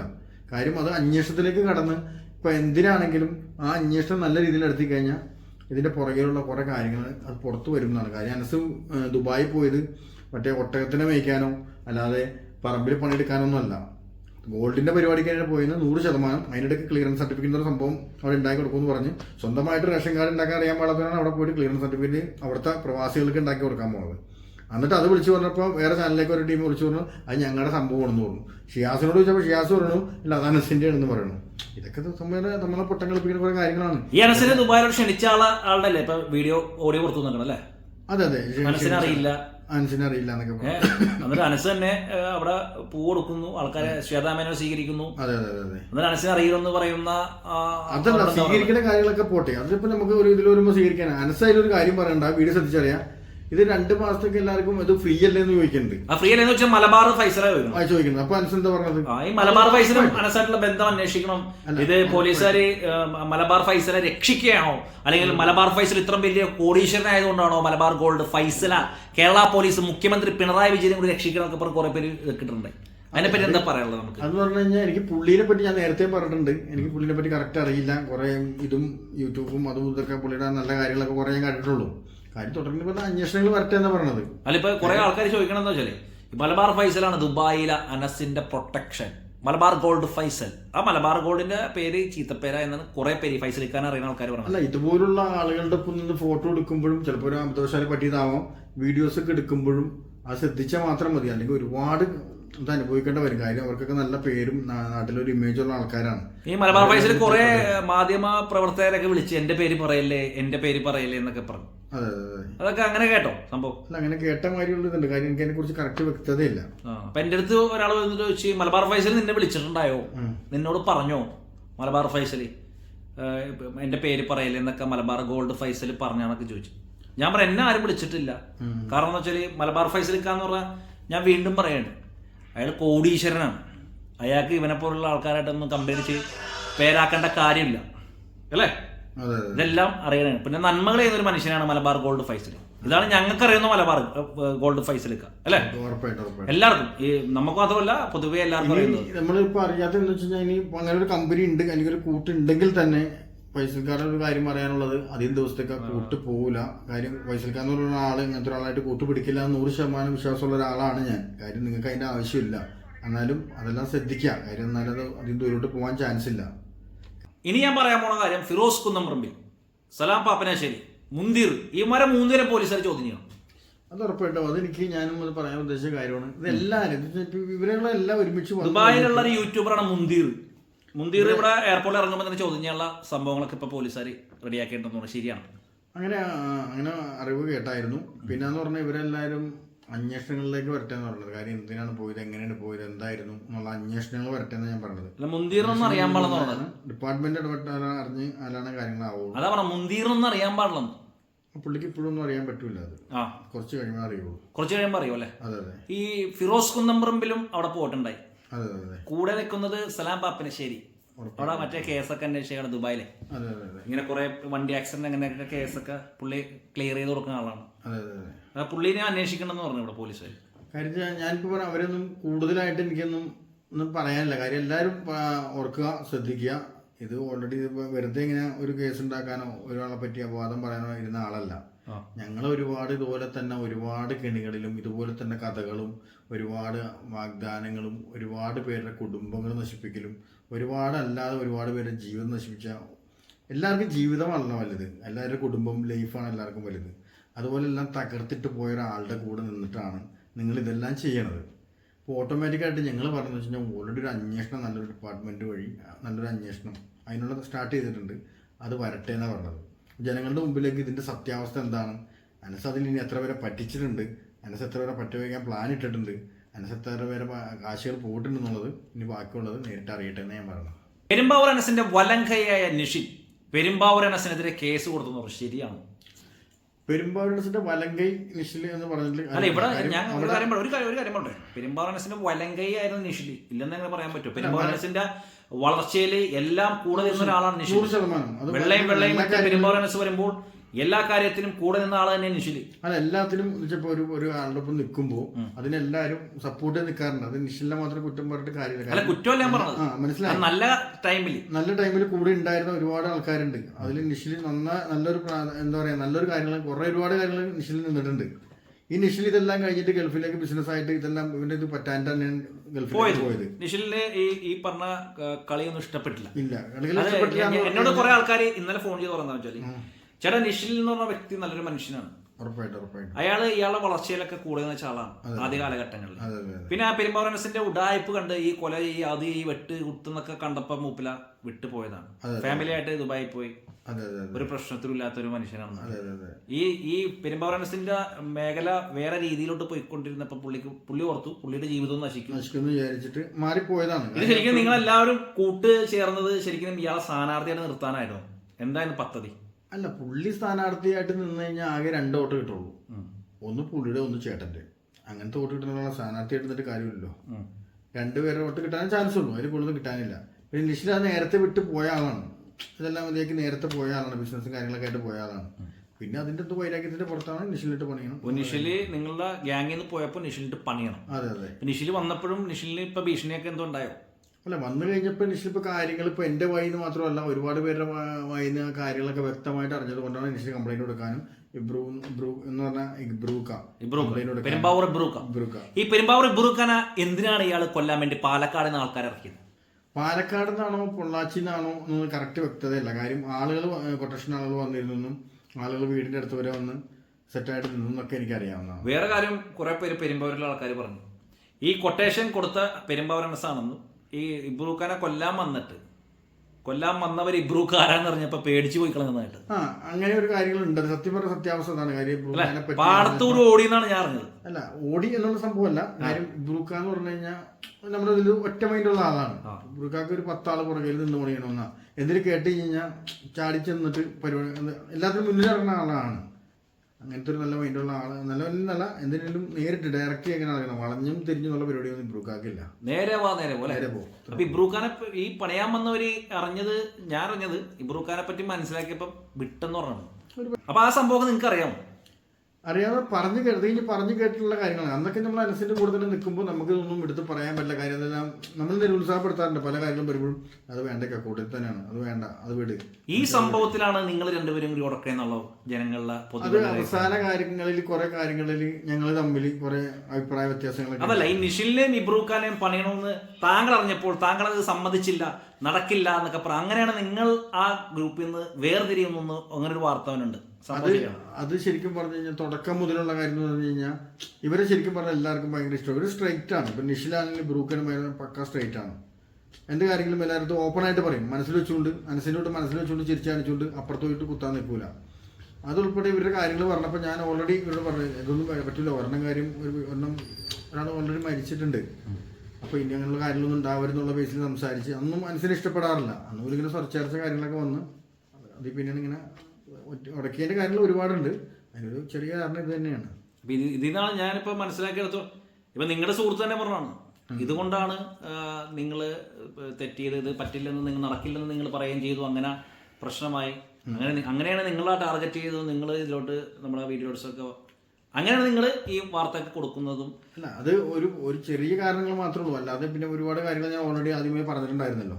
കാര്യം അത് അന്വേഷണത്തിലേക്ക് കടന്ന് ഇപ്പം എന്തിനാണെങ്കിലും ആ അന്വേഷണം നല്ല രീതിയിൽ നടത്തി കഴിഞ്ഞാൽ ഇതിന്റെ പുറകിലുള്ള കുറേ കാര്യങ്ങൾ അത് പുറത്തു വരും എന്നാണ്. കാര്യം അനസ് ദുബായി പോയത് മറ്റേ ഒട്ടകത്തിനെ മേയ്ക്കാനോ അല്ലാതെ പറമ്പിൽ പണിയെടുക്കാനൊന്നും അല്ല. ഗോൾഡിന്റെ പരിപാടിക്കാണ് പോയിന്ന് നൂറ് ശതമാനം. അതിനിടയ്ക്ക് ക്ലിയറൻസ് സർട്ടിഫിക്കറ്റ് എന്ന സംഭവം അവിടെ ഉണ്ടാക്കി കൊടുക്കുമെന്ന് പറഞ്ഞ്. സ്വന്തമായിട്ട് റേഷൻ കാർഡ് ഉണ്ടാക്കാൻ അറിയാൻ പാടാത്തവരാണ് അവിടെ പോയിട്ട് ക്ലിയറൻസ് സർട്ടിഫിക്കറ്റ് അവിടുത്തെ പ്രവാസികൾക്ക് ഉണ്ടാക്കി കൊടുക്കാൻ പോകുന്നത് എന്നിട്ട് അത് വിളിച്ചു പറഞ്ഞപ്പോൾ വേറെ ചാനലിലേക്ക് ഒരു ടീം വിളിച്ചു പറഞ്ഞു അത് ഞങ്ങളുടെ സംഭവം സംഭവമാണെന്ന് പറഞ്ഞു. ഷിയാസിനോട് ചോദിച്ചപ്പോൾ ഷിയാസ് പറഞ്ഞു ഇല്ല അത് അനസിന്റെ ആണെന്ന് പറയുന്നു ഇതൊക്കെ നമ്മളെ പൊട്ടം കളിപ്പിക്കുന്ന കുറെ കാര്യങ്ങളാണ്. ഈ അനസിനെ ദുബായിലോട് ക്ഷണിച്ച ആളെ ആളുടെ അല്ലേ? ഇപ്പൊ വീഡിയോ ഓഡിയോ പുറത്തു നിൽക്കണം അല്ലേ? അതെ അതെ. അറിയില്ല. അനസിനെ അറിയില്ല എന്നൊക്കെ എന്നിട്ട് അനസ് തന്നെ അവിടെ പൂ കൊടുക്കുന്നു ആൾക്കാരെ ശ്വേതാമേനോ സ്വീകരിക്കുന്നു. അതെ അതെ അതെ എന്നിട്ട് അനസിനെ അറിയില്ലെന്ന് പറയുന്ന അതല്ല സ്വീകരിക്കുന്ന കാര്യങ്ങളൊക്കെ പോട്ടെ. അതിപ്പോ നമുക്ക് ഒരു ഇതിൽ വരുമ്പോൾ സ്വീകരിക്കാൻ അനസ് അതിലൊരു കാര്യം പറയണ്ട. വീഡിയോ ശ്രദ്ധിച്ചറിയാം. ഇത് രണ്ട് മാസത്തേക്ക് എല്ലാവർക്കും ഇത് ഫ്രീ അല്ലേ എന്ന് ചോദിക്കുന്നുണ്ട് ആ ഫ്രീ അല്ലെന്ന് വെച്ചാൽ മലബാർ ഫൈസറെ വരുന്നു ആ ചോദിക്കുന്നത് അപ്പൊ അനസ് എന്താ പറഞ്ഞത്? ആ ഈ മലബാർ ഫൈസറും അനസായിട്ടുള്ള ബന്ധം അന്വേഷിക്കണം. ഇത് പോലീസുകാര് മലബാർ ഫൈസലെ രക്ഷിക്കുകയാണോ? അല്ലെങ്കിൽ മലബാർ ഫൈസൽ ഇത്രയും വലിയ കോടീശ്വരനായതുകൊണ്ടാണോ മലബാർ ഗോൾഡ് ഫൈസല? കേരള പോലീസ് മുഖ്യമന്ത്രി പിണറായി വിജയനെ കൂടി രക്ഷിക്കണമൊക്കെ പറഞ്ഞ് കുറെ പേര് ഇട്ടിട്ടുണ്ട് അതിനെപ്പറ്റി എന്താ പറയാനുള്ളത് നമുക്ക്? അത് പറഞ്ഞു കഴിഞ്ഞാൽ എനിക്ക് പുള്ളീനെ പറ്റി ഞാൻ നേരത്തെ പറഞ്ഞിട്ടുണ്ട്. എനിക്ക് പുള്ളിനെ പറ്റി കറക്റ്റ് അറിയില്ല. കുറെ ഇതും യൂട്യൂബും അതും ഇതൊക്കെ പുള്ളിയുടെ നല്ല കാര്യങ്ങളൊക്കെ കുറെ ഞാൻ കണ്ടിട്ടുള്ളൂ. കാര്യം തുടർന്ന് പറഞ്ഞ അന്വേഷണങ്ങൾ വരട്ടെ എന്ന് പറഞ്ഞത് അല്ല ഇപ്പൊ കുറെ ആൾക്കാർ ചോദിക്കണം എന്താ വെച്ചാൽ മലബാർ ഫൈസലാണ് ദുബായിലെ അനസിന്റെ പ്രൊട്ടക്ഷൻ. മലബാർ ഗോൾഡ് ഫൈസൽ. ആ മലബാർ ഗോൾഡിന്റെ പേര് ചീത്തപ്പേര എന്നാണ് കുറെ പേര് ഫൈസൽ ഫൈസലിക്കാൻ അറിയുന്ന ആൾക്കാർ പറഞ്ഞത്. അല്ല ഇതുപോലുള്ള ആളുകളുടെ ഒപ്പം നിന്ന് ഫോട്ടോ എടുക്കുമ്പോഴും ചിലപ്പോൾ ഒരു അമിതവശാല പറ്റിയതാവാം. വീഡിയോസ് ഒക്കെ എടുക്കുമ്പോഴും അത് ശ്രദ്ധിച്ചാൽ മാത്രം മതി. അല്ലെങ്കിൽ ഒരുപാട് ഇത് അനുഭവിക്കേണ്ട വരും. കാര്യം അവർക്കൊക്കെ നല്ല പേരും നാട്ടിലൊരു ഇമേജ് ഉള്ള ആൾക്കാരാണ്. ഈ മലബാർ ഫൈസൽ കുറെ മാധ്യമ പ്രവർത്തകരൊക്കെ വിളിച്ച് എന്റെ പേര് പറയല്ലേ? എന്റെ പേര് പറയല്ലേ? എന്നൊക്കെ പറഞ്ഞു. അതൊക്കെ അങ്ങനെ കേട്ടോ സംഭവം. അല്ല അങ്ങനെ കേട്ട മാതിരിയുള്ള ഇതുണ്ട്. കാര്യം എനിക്ക് അതിനെ കുറിച്ച് കറക്റ്റ് വ്യക്തതയില്ല അപ്പൊ എന്റെ അടുത്ത് ഒരാൾ വന്നിട്ട് ചോദിച്ചു മലബാർ ഫൈസൽ നിന്നെ വിളിച്ചിട്ടുണ്ടായോ? നിന്നോട് പറഞ്ഞോ മലബാർ ഫൈസൽ എന്റെ പേര് പറയില്ല എന്നൊക്കെ മലബാർ ഗോൾഡ് ഫൈസൽ പറഞ്ഞാണൊക്കെ ചോദിച്ചു. ഞാൻ പറയാം എന്നെ ആരും വിളിച്ചിട്ടില്ല. കാരണം എന്ന് വെച്ചാൽ മലബാർ ഫൈസലിക്കാന്ന് പറഞ്ഞാൽ ഞാൻ വീണ്ടും പറയാണ് അയാൾ കോടീശ്വരനാണ്. അയാൾക്ക് ഇവനെ പോലുള്ള ആൾക്കാരായിട്ടൊന്നും കമ്പയർ ചെയ്ത് പേരാക്കേണ്ട കാര്യമില്ല. അല്ലേ? ഇതെല്ലാം അറിയണേ. പിന്നെ നന്മകൾ ഒരു മനുഷ്യനാണ് മലബാർ ഗോൾഡ് ഫൈസിൽ. ഇതാണ് ഞങ്ങൾക്ക് അറിയുന്ന മലബാർ ഗോൾഡ് ഫൈസിൽ അല്ലേ? എല്ലാവർക്കും. ഈ നമുക്ക് മാത്രമല്ല പൊതുവെ എല്ലാവർക്കും അറിയുന്നത്. നമ്മളിപ്പോ അറിയാത്ത വെച്ചാൽ ഇനി അങ്ങനെ ഒരു കമ്പനി ഉണ്ട് അല്ലെങ്കിൽ ഒരു കൂട്ടുണ്ടെങ്കിൽ തന്നെ പൈസക്കാരുടെ ഒരു കാര്യം പറയാനുള്ളത് അധികം ദിവസത്തേക്ക് കൂട്ട് പോകില്ല കാര്യം പൈസക്കാരെന്ന് പറയുന്ന ആൾ ഇങ്ങനത്തെ ഒരാളായിട്ട് കൂട്ട് പിടിക്കില്ല നൂറ് ശതമാനം വിശ്വാസമുള്ള ഒരാളാണ് ഞാൻ. കാര്യം നിങ്ങൾക്ക് അതിന്റെ ആവശ്യമില്ല. എന്നാലും അതെല്ലാം ശ്രദ്ധിക്കുക. കാര്യം എന്നാലും അത് അധികം ദൂരോട്ട് പോകാൻ ചാൻസ് ഇല്ല. ഇനി ഞാൻ പറയാൻ പോണ കാര്യം ഫിറോസ് കുന്നംപറമ്പിൽ സലാം പാപ്പനാശ്ശേരി മുന്തിർ ഈ മരം പോലീസ് പോലീസുകാർ ചോദ്യം ചെയ്യണം. അത് ഉറപ്പായിട്ടോ അതെനിക്ക് ഞാനും അത് പറയാൻ ഉദ്ദേശിച്ച കാര്യമാണ്. ഇതെല്ലാവരും ഇവരെല്ലാം ഒരുമിച്ച് ദുബായിലുള്ള ഒരു യൂട്യൂബറാണ് മുന്തിർ. മുന്തിർ ഇവിടെ എയർപോർട്ടിൽ ഇറങ്ങുമ്പോൾ തന്നെ ചോദ്യം ചെയ്യാനുള്ള സംഭവങ്ങളൊക്കെ ഇപ്പൊ പോലീസുകാർ റെഡിയാക്കിയിട്ടുണ്ടെന്ന് ശരിയാണ്. അങ്ങനെ അങ്ങനെ അറിവ് കേട്ടായിരുന്നു. പിന്നെ എന്ന് പറഞ്ഞാൽ ഇവരെല്ലാവരും അന്വേഷണങ്ങളിലേക്ക് വരട്ടെ എന്ന് പറഞ്ഞത്? കാര്യം എന്തിനാണ് പോയത്? എങ്ങനെയാണ് പോയത്? എന്തായിരുന്നു? എന്നുള്ള അന്വേഷണങ്ങൾ വരട്ടെ എന്ന് ഞാൻ പറഞ്ഞത്. അറിയാൻ പറഞ്ഞത്. ഡിപ്പാർട്ട്മെന്റ് ഇടപെട്ട അറിഞ്ഞ് അതിലാണ് കാര്യങ്ങളാവുള്ളൂ അതാ പറഞ്ഞ അറിയാൻ പാടില്ലെന്ന്. പുള്ളിക്ക് ഇപ്പോഴും ഒന്നും അറിയാൻ പറ്റൂല അത്. കുറച്ച് കഴിയുമ്പോൾ അറിയുള്ളൂ. കുറച്ച് കഴിയുമ്പോൾ അറിയും അല്ലേ? അതെ അതെ. ഈ ഫിറോസ് കുന്നംപറമ്പിലും അവിടെ പോയിട്ടുണ്ടായി. അതെ അതെ കൂടെ നിൽക്കുന്നത് സലാം പാപ്പനശ്ശേരി. അവിടെ മറ്റേ കേസൊക്കെ അന്വേഷിച്ചാണ് ദുബായിലെ. ഇങ്ങനെ കുറെ വണ്ടി ആക്സിഡന്റ് അങ്ങനെയൊക്കെ കേസൊക്കെ പുള്ളി ക്ലിയർ ചെയ്ത് കൊടുക്കുന്ന ആളാണ്. അതെ അതെ. അതെ അന്വേഷിക്കണം എന്ന് അന്വേഷിക്കണമെന്ന് പറഞ്ഞു ഇവിടെ പോലീസ് കാര്യം ഞാനിപ്പോൾ പറഞ്ഞ അവരൊന്നും കൂടുതലായിട്ട് എനിക്കൊന്നും ഒന്നും പറയാനില്ല. കാര്യം എല്ലാവരും ഓർക്കുക ശ്രദ്ധിക്കുക. ഇത് ഓൾറെഡി വെറുതെ ഇങ്ങനെ ഒരു കേസ് ഉണ്ടാക്കാനോ ഒരാളെ പറ്റി അപവാദം പറയാനോ ഇരുന്ന ആളല്ല. ഞങ്ങൾ ഒരുപാട് ഇതുപോലെ തന്നെ ഒരുപാട് കെണികളിലും ഇതുപോലെ തന്നെ കഥകളും ഒരുപാട് വാഗ്ദാനങ്ങളും ഒരുപാട് പേരുടെ കുടുംബങ്ങൾ നശിപ്പിക്കലും ഒരുപാട് അല്ലാതെ ഒരുപാട് പേരുടെ ജീവിതം നശിപ്പിച്ച എല്ലാവർക്കും ജീവിതമാണല്ലോ വലുത്. എല്ലാവരുടെ കുടുംബം ലൈഫാണ് എല്ലാവർക്കും വലുത്. അതുപോലെ എല്ലാം തകർത്തിട്ട് പോയ ഒരാളുടെ കൂടെ നിന്നിട്ടാണ് നിങ്ങൾ ഇതെല്ലാം ചെയ്യണത്. അപ്പോൾ ഓട്ടോമാറ്റിക്കായിട്ട് ഞങ്ങൾ പറഞ്ഞു വെച്ച് കഴിഞ്ഞാൽ ഓൾറെഡി ഒരു അന്വേഷണം നല്ലൊരു ഡിപ്പാർട്ട്മെന്റ് വഴി നല്ലൊരു അന്വേഷണം അതിനുള്ള സ്റ്റാർട്ട് ചെയ്തിട്ടുണ്ട്. അത് വരട്ടെ എന്നാണ് പറഞ്ഞത്. ജനങ്ങളുടെ മുമ്പിലേക്ക് ഇതിന്റെ സത്യാവസ്ഥ എന്താണ്? അനസ് അതിൽ ഇനി എത്ര പേരെ പറ്റിച്ചിട്ടുണ്ട്? അനസ് എത്ര പേരെ പറ്റുവയ്ക്കാൻ പ്ലാൻ ഇട്ടിട്ടുണ്ട്? അനസ് എത്ര പേരെ കാശുകൾ പോയിട്ടുണ്ടെന്നുള്ളത് ഇനി ബാക്കിയുള്ളത് നേരിട്ട് അറിയട്ടെ എന്ന് ഞാൻ പറഞ്ഞു പെരുമ്പാവൂർ അനസിന്റെ വലങ്കയായ നിഷിൻ പെരുമ്പാവൂർ അനസിനെതിരെ കേസ് കൊടുത്തു ശരിയാണ്? പെരുമ്പാവൂരിന്റെ വലങ്കൈ നിഷിൽ എന്ന് പറഞ്ഞിട്ട് അല്ല ഇവിടെ ഞാൻ ഒരു കാര്യം ഒരു കാര്യം പെരുമ്പാവൂർ അനസിന്റെ വലങ്കൈ ആയിരുന്നു നിഷിലി. ഇല്ലെന്ന് എങ്ങനെ പറയാൻ പറ്റും പെരുമ്പാവൂർ അനസിന്റെ വളർച്ചയിൽ എല്ലാം കൂടെ നിന്ന ഒരാളാണ് അത് വെള്ളയും വെള്ളയും അനസ് വരുമ്പോൾ എല്ലാ കാര്യത്തിലും കൂടെ നിന്ന ആൾ തന്നെ നിഷിൽ അല്ല എല്ലാത്തിനും വെച്ചപ്പോ ഒരു ഒരു ആളുടെ ഒപ്പം നിൽക്കുമ്പോൾ അതിനെല്ലാരും സപ്പോർട്ട് ചെയ്ത് നിൽക്കാറുണ്ട്. അത് നിഷിലിനെ മാത്രം കുറ്റം പറഞ്ഞിട്ട് കാര്യമില്ല. അല്ല കുറ്റമല്ല ഞാൻ പറഞ്ഞത്. മനസ്സിലായി. നല്ല ടൈമിൽ നല്ല ടൈമിൽ കൂടെ ഉണ്ടായിരുന്ന ഒരുപാട് ആൾക്കാരുണ്ട്. അതിൽ നിഷിൽ നന്ന നല്ലൊരു എന്താ പറയാ നല്ലൊരു കാര്യങ്ങൾ കുറെ ഒരുപാട് കാര്യങ്ങൾ നിഷിൽ നിന്നിട്ടുണ്ട്. ഈ നിഷിൽ ഇതെല്ലാം കഴിഞ്ഞിട്ട് ഗൾഫിലേക്ക് ബിസിനസ് ആയിട്ട് ഇതെല്ലാം ഇവന്റെ ഇത് പറ്റാൻ ഗൾഫിലേക്ക് പോയത്. നിഷിലിന് ഈ ഈ പറഞ്ഞ കളിയൊന്നും ഇഷ്ടപ്പെട്ടില്ല. ഇല്ല. എന്നോട് കുറെ ആൾക്കാർ ഇന്നലെ ഫോൺ ചെയ്ത് പറഞ്ഞാൽ വെച്ചാൽ. ചേട്ടാ നിഷിൽ എന്ന് പറഞ്ഞ വ്യക്തി നല്ലൊരു മനുഷ്യനാണ്. അയാൾ ഇയാളുടെ വളർച്ചയിലൊക്കെ കൂടെ നിന്ന ആളാണ് ആദ്യ കാലഘട്ടങ്ങളിൽ. പിന്നെ ആ പെരുമ്പാവനസിന്റെ ഉടായ്പ് കണ്ട് ഈ കൊല ഈ അത് ഈ വെട്ട് കുത്തുന്നൊക്കെ കണ്ടപ്പോ മൂപ്പില വിട്ടു പോയതാണ് ഫാമിലി ആയിട്ട് ദുബായി പോയി. ഒരു പ്രശ്നത്തിലും ഇല്ലാത്ത ഒരു മനുഷ്യനാണ്. ഈ ഈ പെരുമ്പാവനസിന്റെ മേഖല വേറെ രീതിയിലോട്ട് പോയിക്കൊണ്ടിരുന്നപ്പോ പുള്ളിക്ക് പുള്ളി ഓർത്തു പുള്ളിയുടെ ജീവിതം നശിക്കും. നശിക്കുന്നു വിചാരിച്ചിട്ട് മാറിപ്പോയതാണ്. ഇത് ശരിക്കും നിങ്ങൾ എല്ലാവരും കൂട്ട് ചേർന്നത് ശരിക്കും ഇയാളെ സ്ഥാനാർത്ഥിയായിട്ട് നിർത്താനായിരുന്നു. എന്തായിരുന്നു പദ്ധതി? അല്ല പുള്ളി സ്ഥാനാർത്ഥിയായിട്ട് നിന്ന് കഴിഞ്ഞാൽ ആകെ രണ്ട് വോട്ട് കിട്ടുള്ളൂ. ഒന്ന് പുള്ളിയുടെ ഒന്ന് ചേട്ടന്റെ. അങ്ങനത്തെ വോട്ട് കിട്ടുന്ന സ്ഥാനാർത്ഥി എടുത്തിട്ട് കാര്യമില്ലല്ലോ. രണ്ടുപേരെ വോട്ട് കിട്ടാൻ ചാൻസ് ഉള്ളൂ. അതിൽ കൂടുതൽ കിട്ടാനില്ല. പിന്നെ നിഷില നേരത്തെ വിട്ട് പോയ ആളാണ്. ഇതെല്ലാം മതിയാക്കി നേരത്തെ പോയ ആളാണ്. ബിസിനസ്സും കാര്യങ്ങളൊക്കെ ആയിട്ട് പോയ ആളാണ്. പിന്നെ അതിന്റെ അടുത്ത് വൈരാഗ്യത്തിന്റെ പുറത്താണ് നിഷിലിട്ട് പണിയണം. നിഷിൽ നിങ്ങളുടെ ഗ്യാങ്ങിൽ നിന്ന് പോയപ്പോൾ നിഷിലിട്ട് പണിയണം. അതെ അതെ. നിഷിൽ വന്നപ്പോഴും നിഷിലിന് ഇപ്പൊ ഭീഷണിയൊക്കെ എന്തോ ഉണ്ടായോ? അല്ല വന്നു കഴിഞ്ഞപ്പോൾ നിഷിൽ ഇപ്പോൾ കാര്യങ്ങൾ ഇപ്പോൾ എന്റെ വായിന്ന് മാത്രമല്ല ഒരുപാട് പേരുടെ വായിന്ന് കാര്യങ്ങളൊക്കെ വ്യക്തമായിട്ട് അറിഞ്ഞത് കൊണ്ടാണ് നിഷിൽ കംപ്ലൈന്റ് കൊടുക്കാനും. ഇബ്രൂ ഇബ്രൂ എന്ന് പറഞ്ഞാൽ ഇബ്രൂക്ക. ഇബ്രൂക്ക. കംപ്ലൈന്റ് കൊടുക്കാൻ പെരുമ്പാവൂർ ഇബ്രൂക്ക. ഇബ്രൂക്ക. ഈ പെരുമ്പാവൂർ ഇബ്രൂക്കന എന്തിനാണ് ഇയാൾ കൊല്ലാൻ വേണ്ടി പാലക്കാട് നിന്ന് ആൾക്കാരെ ഇറക്കിയത്? പാലക്കാട് നിന്നാണോ പൊള്ളാച്ചി നിന്നാണോ എന്നൊന്നും കറക്റ്റ് വ്യക്തതയില്ല. കാര്യം ആളുകൾ കൊട്ടേഷൻ ആളുകൾ വന്നിരുന്നു. ആളുകൾ വീടിന്റെ അടുത്ത് വരെ വന്ന് സെറ്റായിട്ട് നിന്നൊക്കെ എനിക്ക് അറിയാവുന്ന വേറെ കാര്യം കുറെ പേര് പെരുമ്പാവൂരിലെ ആൾക്കാർ പറഞ്ഞു. ഈ കൊട്ടേഷൻ കൊടുത്ത പെരുമ്പാവൂർ ആണെന്നും ഈ ഇബ്രൂഖാനെ കൊല്ലാൻ വന്നിട്ട്. കൊല്ലാൻ വന്നവർ ഇബ്രൂഖാരാന്ന് പറഞ്ഞപ്പോ പേടിച്ചു പോയി കളഞ്ഞതായിട്ട് ആ അങ്ങനെ ഒരു കാര്യങ്ങളുണ്ട്. സത്യം പറഞ്ഞ സത്യാവസ്ഥ അതാണ്. കാര്യം ബ്രൂക്കാനെ പറ്റി പാടത്തൂർ ഓടിയെന്നാണ് ഞാൻ അറിഞ്ഞത് അല്ല ഓടി എന്നുള്ള സംഭവമല്ല. കാര്യം ബ്രൂക്ക എന്ന് പറഞ്ഞു കഴിഞ്ഞാൽ നമ്മുടെ ഇതിൽ ഒറ്റ മൈൻഡുള്ള ആളാണ്. ഇബ്രൂഖാക്ക് ഒരു പത്താൾ പുറകിൽ നിന്ന് പണിയണമെന്നാ എന്തിനു കേട്ട് കഴിഞ്ഞാൽ ചാടി ചെന്നിട്ട് പരിപാടി എല്ലാത്തിനും മുന്നിലിറങ്ങുന്ന ആളാണ്. അങ്ങനത്തെ ഒരു നല്ല മൈൻഡുള്ള ആൾ നല്ല നല്ല എന്തിനും നേരിട്ട് ഡയറക്റ്റ് എങ്ങനെ നടക്കണം വളഞ്ഞും തിരിഞ്ഞുള്ള പരിപാടിയൊന്നും ഇബ്രൂക്കാക്കില്ല. നേരെ വാ നേരെ പോലെ നേരെ പോകും അപ്പൊ ഇബ്രൂഖാനെ ഈ പണയാൻ വന്നവര് അറിഞ്ഞത് ഞാൻ അറിഞ്ഞത് ഇബ്രൂഖാനെ പറ്റി മനസ്സിലാക്കിയപ്പോ വിട്ടെന്ന് പറഞ്ഞു അപ്പൊ ആ സംഭവം നിങ്ങൾക്ക് അറിയാമോ അറിയാതെ പറഞ്ഞു കേട്ടത് ഇനി പറഞ്ഞു കേട്ടിട്ടുള്ള കാര്യങ്ങളാണ്. അന്നൊക്കെ നമ്മൾ അനുസരിച്ച് കൂടുതൽ നിൽക്കുമ്പോൾ നമുക്ക് ഇതൊന്നും എടുത്ത് പറയാൻ പറ്റില്ല. കാര്യം എന്താ നമ്മൾ നിരുത്സാഹപ്പെടുത്താറുണ്ട് പല കാര്യങ്ങളും വരുമ്പോഴും. അത് വേണ്ട കൂട്ടത്തിൽ തന്നെയാണ്. അത് വേണ്ട അത് വിട്. ഈ സംഭവത്തിലാണ് നിങ്ങൾ രണ്ടുപേരും കൂടി ഉടക്കണമെന്നുള്ള ജനങ്ങളുടെ അത് അവസാന കാര്യങ്ങളിൽ കുറെ കാര്യങ്ങളിൽ ഞങ്ങൾ തമ്മിൽ കുറെ അഭിപ്രായ വ്യത്യാസങ്ങൾ അതല്ല ഈ നിഷിലിനെയും ഇബ്രൂഖാനെയും പണിയണമെന്ന് താങ്കൾ അറിഞ്ഞപ്പോൾ താങ്കൾ അത് സമ്മതിച്ചില്ല. നടക്കില്ല എന്നൊക്കെ പറ. അങ്ങനെയാണ് നിങ്ങൾ ആ ഗ്രൂപ്പിൽ നിന്ന് വേർതിരിയുന്നു അങ്ങനെ ഒരു വാർത്തവനുണ്ട് അത് അത് ശരിക്കും പറഞ്ഞു കഴിഞ്ഞാൽ തുടക്കം മുതലുള്ള കാര്യം എന്ന് പറഞ്ഞു കഴിഞ്ഞാൽ ഇവരെ ശരിക്കും പറഞ്ഞാൽ എല്ലാവർക്കും ഭയങ്കര ഇഷ്ടം ഒരു സ്ട്രൈറ്റ് ആണ്. ഇപ്പൊ നിഷിലാണെങ്കിലും ബ്രൂക്കനും പക്ക സ്ട്രൈറ്റ് ആണ്. എന്ത് കാര്യങ്ങളും എല്ലായിടത്തും ഓപ്പൺ ആയിട്ട് പറയും. മനസ്സിൽ വെച്ചുകൊണ്ട് മനസ്സിലോട്ട് മനസ്സിൽ വെച്ചുകൊണ്ട് ചിരിച്ചാണിച്ചുകൊണ്ട് അപ്പുറത്ത് പോയിട്ട് കുത്താൻ നിൽക്കൂല. അതുൾപ്പെടെ ഇവരുടെ കാര്യങ്ങൾ പറഞ്ഞപ്പോൾ ഞാൻ ഓൾറെഡി ഇവരോട് പറഞ്ഞു ഇതൊന്നും പറ്റില്ല ഒരെണ്ണം കാര്യം ഒരു ഒരെണ്ണം ഒരാൾ ഓൾറെഡി മരിച്ചിട്ടുണ്ട്. അപ്പോൾ ഇനി അങ്ങനെയുള്ള കാര്യങ്ങളൊന്നും ഉണ്ടാവരുന്നുള്ള ബേസിൽ സംസാരിച്ച് അന്നും മനസ്സിന് ഇഷ്ടപ്പെടാറില്ല. അന്നും ഇങ്ങനെ സ്വരച്ചേർച്ച കാര്യങ്ങളൊക്കെ വന്ന് അതിൽ പിന്നീട് ഇങ്ങനെ ഉടക്കിയതിന്റെ കാര്യങ്ങൾ ഒരുപാടുണ്ട്. അതിനൊരു ചെറിയ കാരണം ഇത് തന്നെയാണ്. ഇതിനാണ് ഞാനിപ്പോൾ ഇതിൽ നിന്നാണ് ഞാനിപ്പോ മനസ്സിലാക്കിയെടുത്തു ഇപ്പൊ നിങ്ങളുടെ സുഹൃത്ത് തന്നെ പറഞ്ഞാണ് ഇതുകൊണ്ടാണ് നിങ്ങൾ തെറ്റിയത് ഇത് പറ്റില്ലെന്ന് നിങ്ങൾ നടക്കില്ലെന്ന് നിങ്ങൾ പറയുകയും ചെയ്തു. അങ്ങനെ പ്രശ്നമായി. അങ്ങനെ അങ്ങനെയാണ് നിങ്ങളെ ടാർഗറ്റ് ചെയ്തത്. നിങ്ങൾ ഇതിലോട്ട് നമ്മുടെ വീഡിയോസൊക്കെ അങ്ങനെയാണ് നിങ്ങൾ ഈ വാർത്തയൊക്കെ കൊടുക്കുന്നതും. അല്ല അത് ഒരു ഒരു ചെറിയ കാരണങ്ങൾ മാത്രമേ ഉള്ളൂ. അല്ലാതെ പിന്നെ ഒരുപാട് കാര്യങ്ങൾ ഞാൻ ഓൾറെഡി ആദ്യമേ പറഞ്ഞിട്ടുണ്ടായിരുന്നല്ലോ.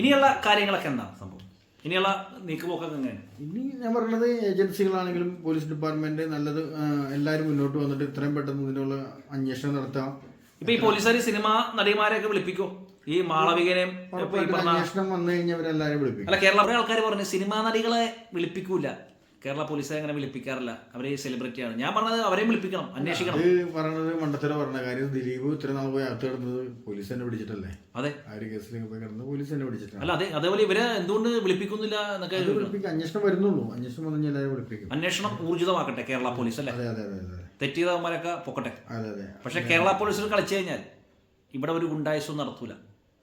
ഇനിയുള്ള കാര്യങ്ങളൊക്കെ എന്താണ് സംഭവം? ഇനിയുള്ള നീക്കുപോക്കൊക്കെ എങ്ങനെയാണ്? ഇനി ഞാൻ പറയുന്നത് ഏജൻസികളാണെങ്കിലും പോലീസ് ഡിപ്പാർട്ട്മെന്റ് നല്ലത് എല്ലാവരും മുന്നോട്ട് വന്നിട്ട് ഇത്രയും പെട്ടെന്ന് ഇതിനുള്ള അന്വേഷണം നടത്താം. ഇപ്പൊ ഈ പോലീസുകാർ സിനിമ നടിമാരെയൊക്കെ വിളിപ്പിക്കോ ഈ മാളവികനെയും അന്വേഷണം വന്നു കഴിഞ്ഞാൽ അവരെല്ലാവരും വിളിപ്പിക്കും. അല്ല കേരള കുറെ ആൾക്കാർ പറഞ്ഞു സിനിമാ നടികളെ വിളിപ്പിക്കൂല. കേരള പോലീസ് അങ്ങനെ വിളിപ്പിക്കാറില്ല. അവരെ സെലിബ്രിറ്റിയാണ് ഞാൻ പറഞ്ഞത് അവരെ വിളിപ്പിക്കണം അന്വേഷിക്കണം. അത് പറഞ്ഞത് മണ്ടത്തര പറഞ്ഞ കാര്യം ദിലീപ് ഇത്ര നാൾ പോയി അകത്ത് കിടന്നത് പോലീസ് തന്നെ പിടിച്ചിട്ടല്ലേ? അതെ. ആ ഒരു കേസിൽ പോയി കിടന്നത് പോലീസ് തന്നെ പിടിച്ചിട്ടാണ്. അല്ല അതെ അതേപോലെ ഇവരെ എന്തുകൊണ്ട് വിളിപ്പിക്കുന്നില്ല എന്നൊക്കെ അത് വിളിപ്പിക്കും അന്വേഷണം വരുന്നുള്ളൂ. അന്വേഷണം വന്നു എല്ലാവരും വിളിപ്പിക്കും. അന്വേഷണം ഊർജിതമാക്കട്ടെ കേരള പോലീസ് അല്ലേ? അതെ അതെ അതെ അതെ. പൊക്കട്ടെ. അതെ അതെ. പക്ഷെ കേരള പോലീസിൽ കളിച്ചു കഴിഞ്ഞാൽ ഇവിടെ ഒരു ഗുണ്ടായുസം നടത്തൂല.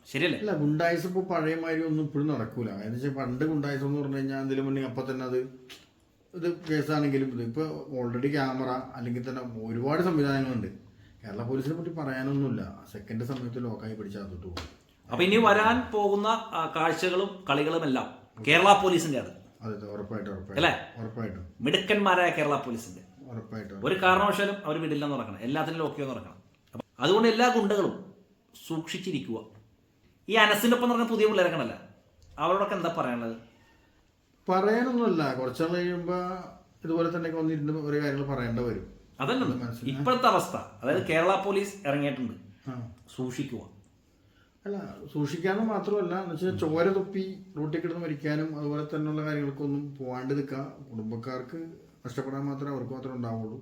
ശരിയല്ലേ? അല്ല ഗുണ്ടായസ് ഇപ്പോൾ പഴയ മാതിരി ഒന്നും ഇപ്പോഴും നടക്കൂല. എന്ന് വെച്ചാൽ പണ്ട് ഗുണ്ടായസ് എന്ന് പറഞ്ഞു കഴിഞ്ഞാൽ എന്തെങ്കിലും മുന്നേ അപ്പം തന്നെ അത് ഇത് കേസാണെങ്കിലും ഇത് ഇപ്പോൾ ഓൾറെഡി ക്യാമറ അല്ലെങ്കിൽ തന്നെ ഒരുപാട് സംവിധാനങ്ങളുണ്ട്. കേരള പോലീസിനെ പറ്റി പറയാനൊന്നുമില്ല. സെക്കൻഡ് സമയത്ത് ലോക്കായി പിടിച്ചകത്തോട്ട് പോകും. അപ്പൊ ഇനി വരാൻ പോകുന്ന കാഴ്ചകളും കളികളും എല്ലാം കേരള പോലീസിന്റെ ആണ്. അതെ ഉറപ്പായിട്ടും അല്ലേ? ഉറപ്പായിട്ടും. മിടുക്കന്മാരായ കേരള പോലീസിന്റെ. ഉറപ്പായിട്ടും ഒരു കാരണവശാലും അവർ വിടില്ലെന്ന് നടക്കണം. എല്ലാത്തിനും ലോക്കിയോ നടക്കണം. അതുകൊണ്ട് എല്ലാ ഗുണ്ടകളും സൂക്ഷിച്ചിരിക്കുക. ഈ അനസിനൊപ്പം നടക്കുന്ന പുതിയ പിള്ളേരക്കണല്ല അവരോടൊക്കെ എന്താ പറയാനുള്ളത്? പറയാനൊന്നുമില്ല. കുറച്ചാൾ കഴിയുമ്പോൾ ഇതുപോലെ തന്നെ വന്നിരുന്ന് ഒരു കാര്യങ്ങൾ പറയേണ്ട വരും. അതല്ല ഇപ്പോഴത്തെ അവസ്ഥ. അതായത് കേരള പോലീസ് ഇറങ്ങിയിട്ടുണ്ട്. സൂക്ഷിക്കുക. അല്ല സൂക്ഷിക്കാനും മാത്രമല്ല എന്ന് വെച്ചാൽ ചോര തൊപ്പി റൂട്ടിൽ കിടന്ന് മരിക്കാനും അതുപോലെ തന്നെയുള്ള കാര്യങ്ങൾക്കൊന്നും പോകാണ്ട് നിൽക്കുക കുടുംബക്കാർക്ക് നഷ്ടപ്പെടാൻ മാത്രമേ അവർക്ക് മാത്രമേ ഉണ്ടാവുള്ളൂ.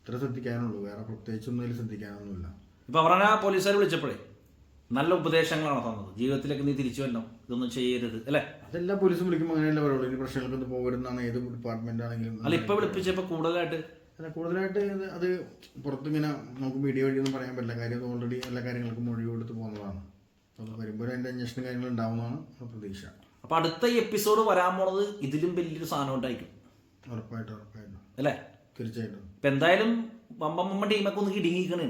ഇത്ര ശ്രദ്ധിക്കാനുള്ളൂ. വേറെ പ്രത്യേകിച്ചൊന്നും അതിൽ ശ്രദ്ധിക്കാനൊന്നുമില്ല. ഇപ്പൊ അവരാ പോലീസുകാർ വിളിച്ചപ്പോഴേ നല്ല ഉപദേശങ്ങളാണ് തന്നത്. ജീവിതത്തിലേക്ക് നീ തിരിച്ചു വരണം. ഇതൊന്നും ചെയ്യരുത്. അല്ലേ? അതെല്ലാ പോലീസും വിളിക്കുമ്പോൾ അങ്ങനെയല്ല പറയുള്ളൂ. ഇനി പ്രശ്നങ്ങൾക്കൊന്നും പോകരുതെന്നാണ് ഏത് ഡിപ്പാർട്ട്മെന്റ് ആണെങ്കിലും അല്ല ഇപ്പൊ വിളിപ്പിച്ചപ്പോ കൂടുതലായിട്ട്? അല്ല കൂടുതലായിട്ട് അത് പുറത്തിങ്ങനെ നമുക്ക് മീഡിയ വഴിയൊന്നും പറയാൻ പറ്റില്ല. കാര്യം ഓൾറെഡി എല്ലാ കാര്യങ്ങൾക്കും മൊഴി കൊടുത്ത് പോകുന്നതാണ്. അത് വരുമ്പോൾ അതിന്റെ അന്വേഷണം കാര്യങ്ങൾ ഉണ്ടാവുന്നതാണ് പ്രതീക്ഷ. അപ്പൊ അടുത്ത ഈ എപ്പിസോഡ് വരാൻ പോണത് ഇതിലും വലിയൊരു സാധനം ഉണ്ടായിരിക്കും. ഉറപ്പായിട്ടും ഉറപ്പായിട്ടും. അല്ലേ? തീർച്ചയായിട്ടും. ഇപ്പൊ എന്തായാലും വമ്പമ്മ ടീമൊക്കെ ഒന്ന് കിടുങ്ങിക്കണേ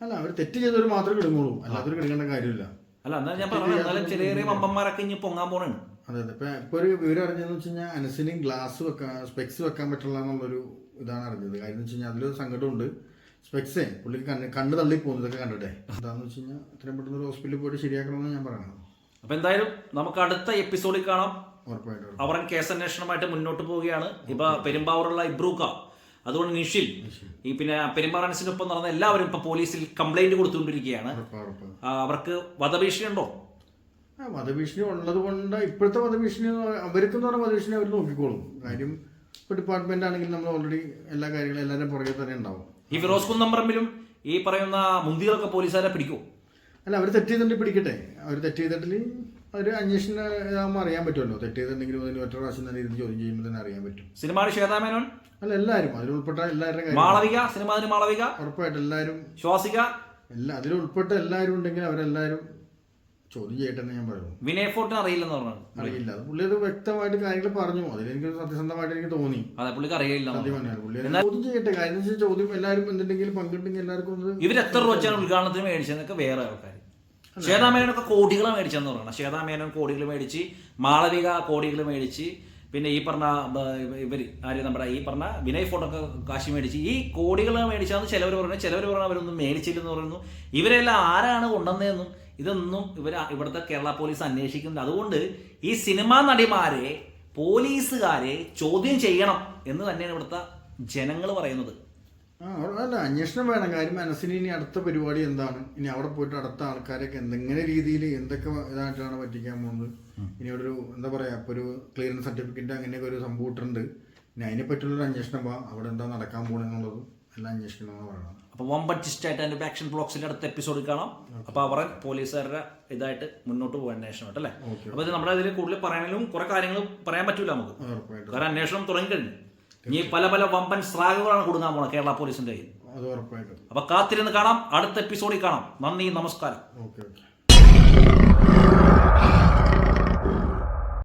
അല്ല അവർ തെറ്റ് ചെയ്തവർ മാത്രമേ കിടങ്ങുള്ളൂ അല്ലാത്തവർ കിടങ്ങേണ്ട കാര്യമില്ല. അല്ല എന്നാലും ഞാൻ പറഞ്ഞു എന്നാലും ചെറിയ ചെറിയ വമ്പന്മാരൊക്കെ ഇനി പൊങ്ങാൻ പോണാണ്. അതെ അതെ. ഇപ്പൊ ഇപ്പൊ ഒരു വിവരം അറിഞ്ഞതെന്ന് വെച്ച് കഴിഞ്ഞാൽ അനസിന് ഗ്ലാസ് വെക്കാൻ സ്പെക്സ് വെക്കാൻ പറ്റില്ല എന്നുള്ളൊരു ഇതാണ് അറിഞ്ഞത്. കാര്യം എന്ന് വെച്ച് കഴിഞ്ഞാൽ അതിലൊരു സങ്കടമുണ്ട്. സ്പെക്സേ പുള്ളിക്ക് കണ്ണ് കണ്ണ് തള്ളി പോകുന്നതൊക്കെ കണ്ടിട്ടെ. എന്താന്ന് വെച്ച് കഴിഞ്ഞാൽ എത്രയും പെട്ടെന്ന് ഒരു ഹോസ്പിറ്റലിൽ പോയിട്ട് ശരിയാക്കണമെന്ന് ഞാൻ പറയണം. അപ്പൊ എന്തായാലും നമുക്ക് അടുത്ത എപ്പിസോഡിൽ കാണാം. അവർ കേസ് അന്വേഷണമായിട്ട് മുന്നോട്ട് പോവുകയാണ്. ഇപ്പൊ പെരുമ്പാവൂരുള്ള ഇബ്രൂക്ക. അതുകൊണ്ട് നിഷിൽ ഈ പിന്നെ പെരുമ്പാറൻസിനൊപ്പം നടന്ന എല്ലാവരും ഇപ്പൊ പോലീസിൽ കംപ്ലൈന്റ് കൊടുത്തുകൊണ്ടിരിക്കുകയാണ്. അവർക്ക് വധഭീഷണി ഉണ്ടോ? വധഭീഷണി ഉള്ളത് കൊണ്ട് ഇപ്പോഴത്തെ വധഭീഷണി അവർക്കെന്ന് പറഞ്ഞ വധഭീഷണി അവർ നോക്കിക്കോളും. കാര്യം ഇപ്പോൾ ഡിപ്പാർട്ട്മെന്റ് ആണെങ്കിൽ നമ്മൾ ഓൾറെഡി എല്ലാ കാര്യങ്ങളും എല്ലാവരും പുറകെ തന്നെ ഉണ്ടാവും. ഈ ഫിറോസ് കുന്നമ്പറമ്പിലും ഈ പറയുന്ന മുന്തികളൊക്കെ പോലീസുകാരെ പിടിക്കും? അല്ല അവർ തെറ്റ് ചെയ്തിട്ട് പിടിക്കട്ടെ. അവർ തെറ്റ് ചെയ്തിട്ടില്ല? അവർ അന്വേഷണം ഇതാകുമ്പോൾ അറിയാൻ പറ്റുമല്ലോ. തെറ്റ് ചെയ്തിട്ടുണ്ടെങ്കിലും അതിന് ഒറ്റ പ്രാവശ്യം തന്നെ ഇരുന്ന് ചോദ്യം ചെയ്യുമ്പോൾ തന്നെ അറിയാൻ പറ്റും. സിനിമ ശ്വേതാമേനോൻ അല്ല എല്ലാവരും. അതിൽ അതിലുൾപ്പെട്ട എല്ലാവരുടെ മാളവിക സിനിമാതിന് മാളവിക? ഉറപ്പായിട്ട് എല്ലാവരും. ശ്വാസിക? എല്ലാ അതിലുൾപ്പെട്ട എല്ലാവരും ഉണ്ടെങ്കിൽ അവരെല്ലാവരും ചോദ്യം ചെയ്യട്ടെ എന്ന് ഞാൻ പറയുന്നു. വിനയ് ഫോർട്ടിന് അറിയില്ലെന്ന് പറഞ്ഞു അറിയില്ല. അത് പുള്ളി ഒരു വ്യക്തമായിട്ട് കാര്യങ്ങൾ പറഞ്ഞു. അതിലെനിക്ക് സത്യസന്ധമായിട്ട് എനിക്ക് തോന്നി. അതെ പുള്ളിക്ക് അറിയില്ല പുള്ളി ചോദ്യം ചെയ്യട്ടെ കാര്യം വെച്ചാൽ ചോദ്യം എല്ലാവരും എന്തുണ്ടെങ്കിലും പങ്കിട്ടെങ്കിൽ എല്ലാവർക്കും ഒന്ന് ഇവർ എത്ര രൂപ വെച്ചാണ് ഉദ്ഘാടനത്തിന് മേടിച്ചതെന്നൊക്കെ വേറെ ആൾക്കാർ ശ്വേതാമേനൊക്കെ കോടികൾ മേടിച്ചെന്ന് പറയണം. ശ്വേതാമേനോൻ കോടികൾ മേടിച്ച് മാളവിക കോടികൾ മേടിച്ച് പിന്നെ ഈ പറഞ്ഞ ഇവർ ആര് നമ്മുടെ ഈ പറഞ്ഞ വിനയ് ഫോട്ടൊക്കെ കാശി മേടിച്ച് ഈ കോടികൾ മേടിച്ചാന്ന് ചിലവർ പറഞ്ഞു ചിലവർ പറഞ്ഞു അവരൊന്നും മേടിച്ചില്ലെന്ന് പറയുന്നു. ഇവരെല്ലാം ആരാണ് കൊണ്ടുവന്നതെന്നും ഇതൊന്നും ഇവർ ഇവിടുത്തെ കേരള പോലീസ് അന്വേഷിക്കുന്നുണ്ട്. അതുകൊണ്ട് ഈ സിനിമാ നടിമാരെ പോലീസുകാരെ ചോദ്യം ചെയ്യണം എന്ന് തന്നെയാണ് ഇവിടുത്തെ ജനങ്ങൾ പറയുന്നത്. ആ അവിടെ അല്ല അന്വേഷണം വേണം. കാര്യം മനസ്സിന് ഇനി അടുത്ത പരിപാടി എന്താണ്? ഇനി അവിടെ പോയിട്ട് അടുത്ത ആൾക്കാരൊക്കെ എന്തെങ്ങനെ രീതിയിൽ എന്തൊക്കെ ഇതായിട്ടാണ് പറ്റിക്കാൻ പോകുന്നത്? ഇനി അവിടെ ഒരു എന്താ പറയാ ഇപ്പൊ ഒരു ക്ലിയറൻസ് സർട്ടിഫിക്കറ്റ് അങ്ങനെയൊക്കെ ഒരു സംഭവം ഉണ്ട് ഇനി അതിനെ പറ്റിയുള്ളൊരു അന്വേഷണം അവിടെ എന്താ നടക്കാൻ പോകണമെന്നുള്ളത് എല്ലാം അന്വേഷിക്കണം എന്ന് പറയണം അപ്പോൾ വമ്പൻ ടിസ്റ്റായിട്ട് അതിന്റെ ആക്ഷൻ ബ്ലോക്സിന്റെ അടുത്ത എപ്പിസോഡിൽ കാണാം. അപ്പോൾ അവർ പോലീസുകാരുടെ ഇതായിട്ട് മുന്നോട്ട് പോകാൻ അന്വേഷണം അല്ലേ? അപ്പോൾ ഇത് നമ്മുടെ ഇതിൽ കൂടുതൽ പറയാനും കുറെ കാര്യങ്ങൾ പറയാൻ പറ്റൂല നമുക്ക്. കാരണം അന്വേഷണം തുടങ്ങിക്കഴിഞ്ഞു. ഇനി പല പല വമ്പൻ സ്രാഗുകളാണ് കൊടുക്കാൻ പോണത് കേരള പോലീസിന്റെ കയ്യിൽ. അപ്പോൾ കാത്തിരുന്ന് കാണാം. അടുത്ത എപ്പിസോഡിൽ കാണാം. നന്ദി നമസ്കാരം.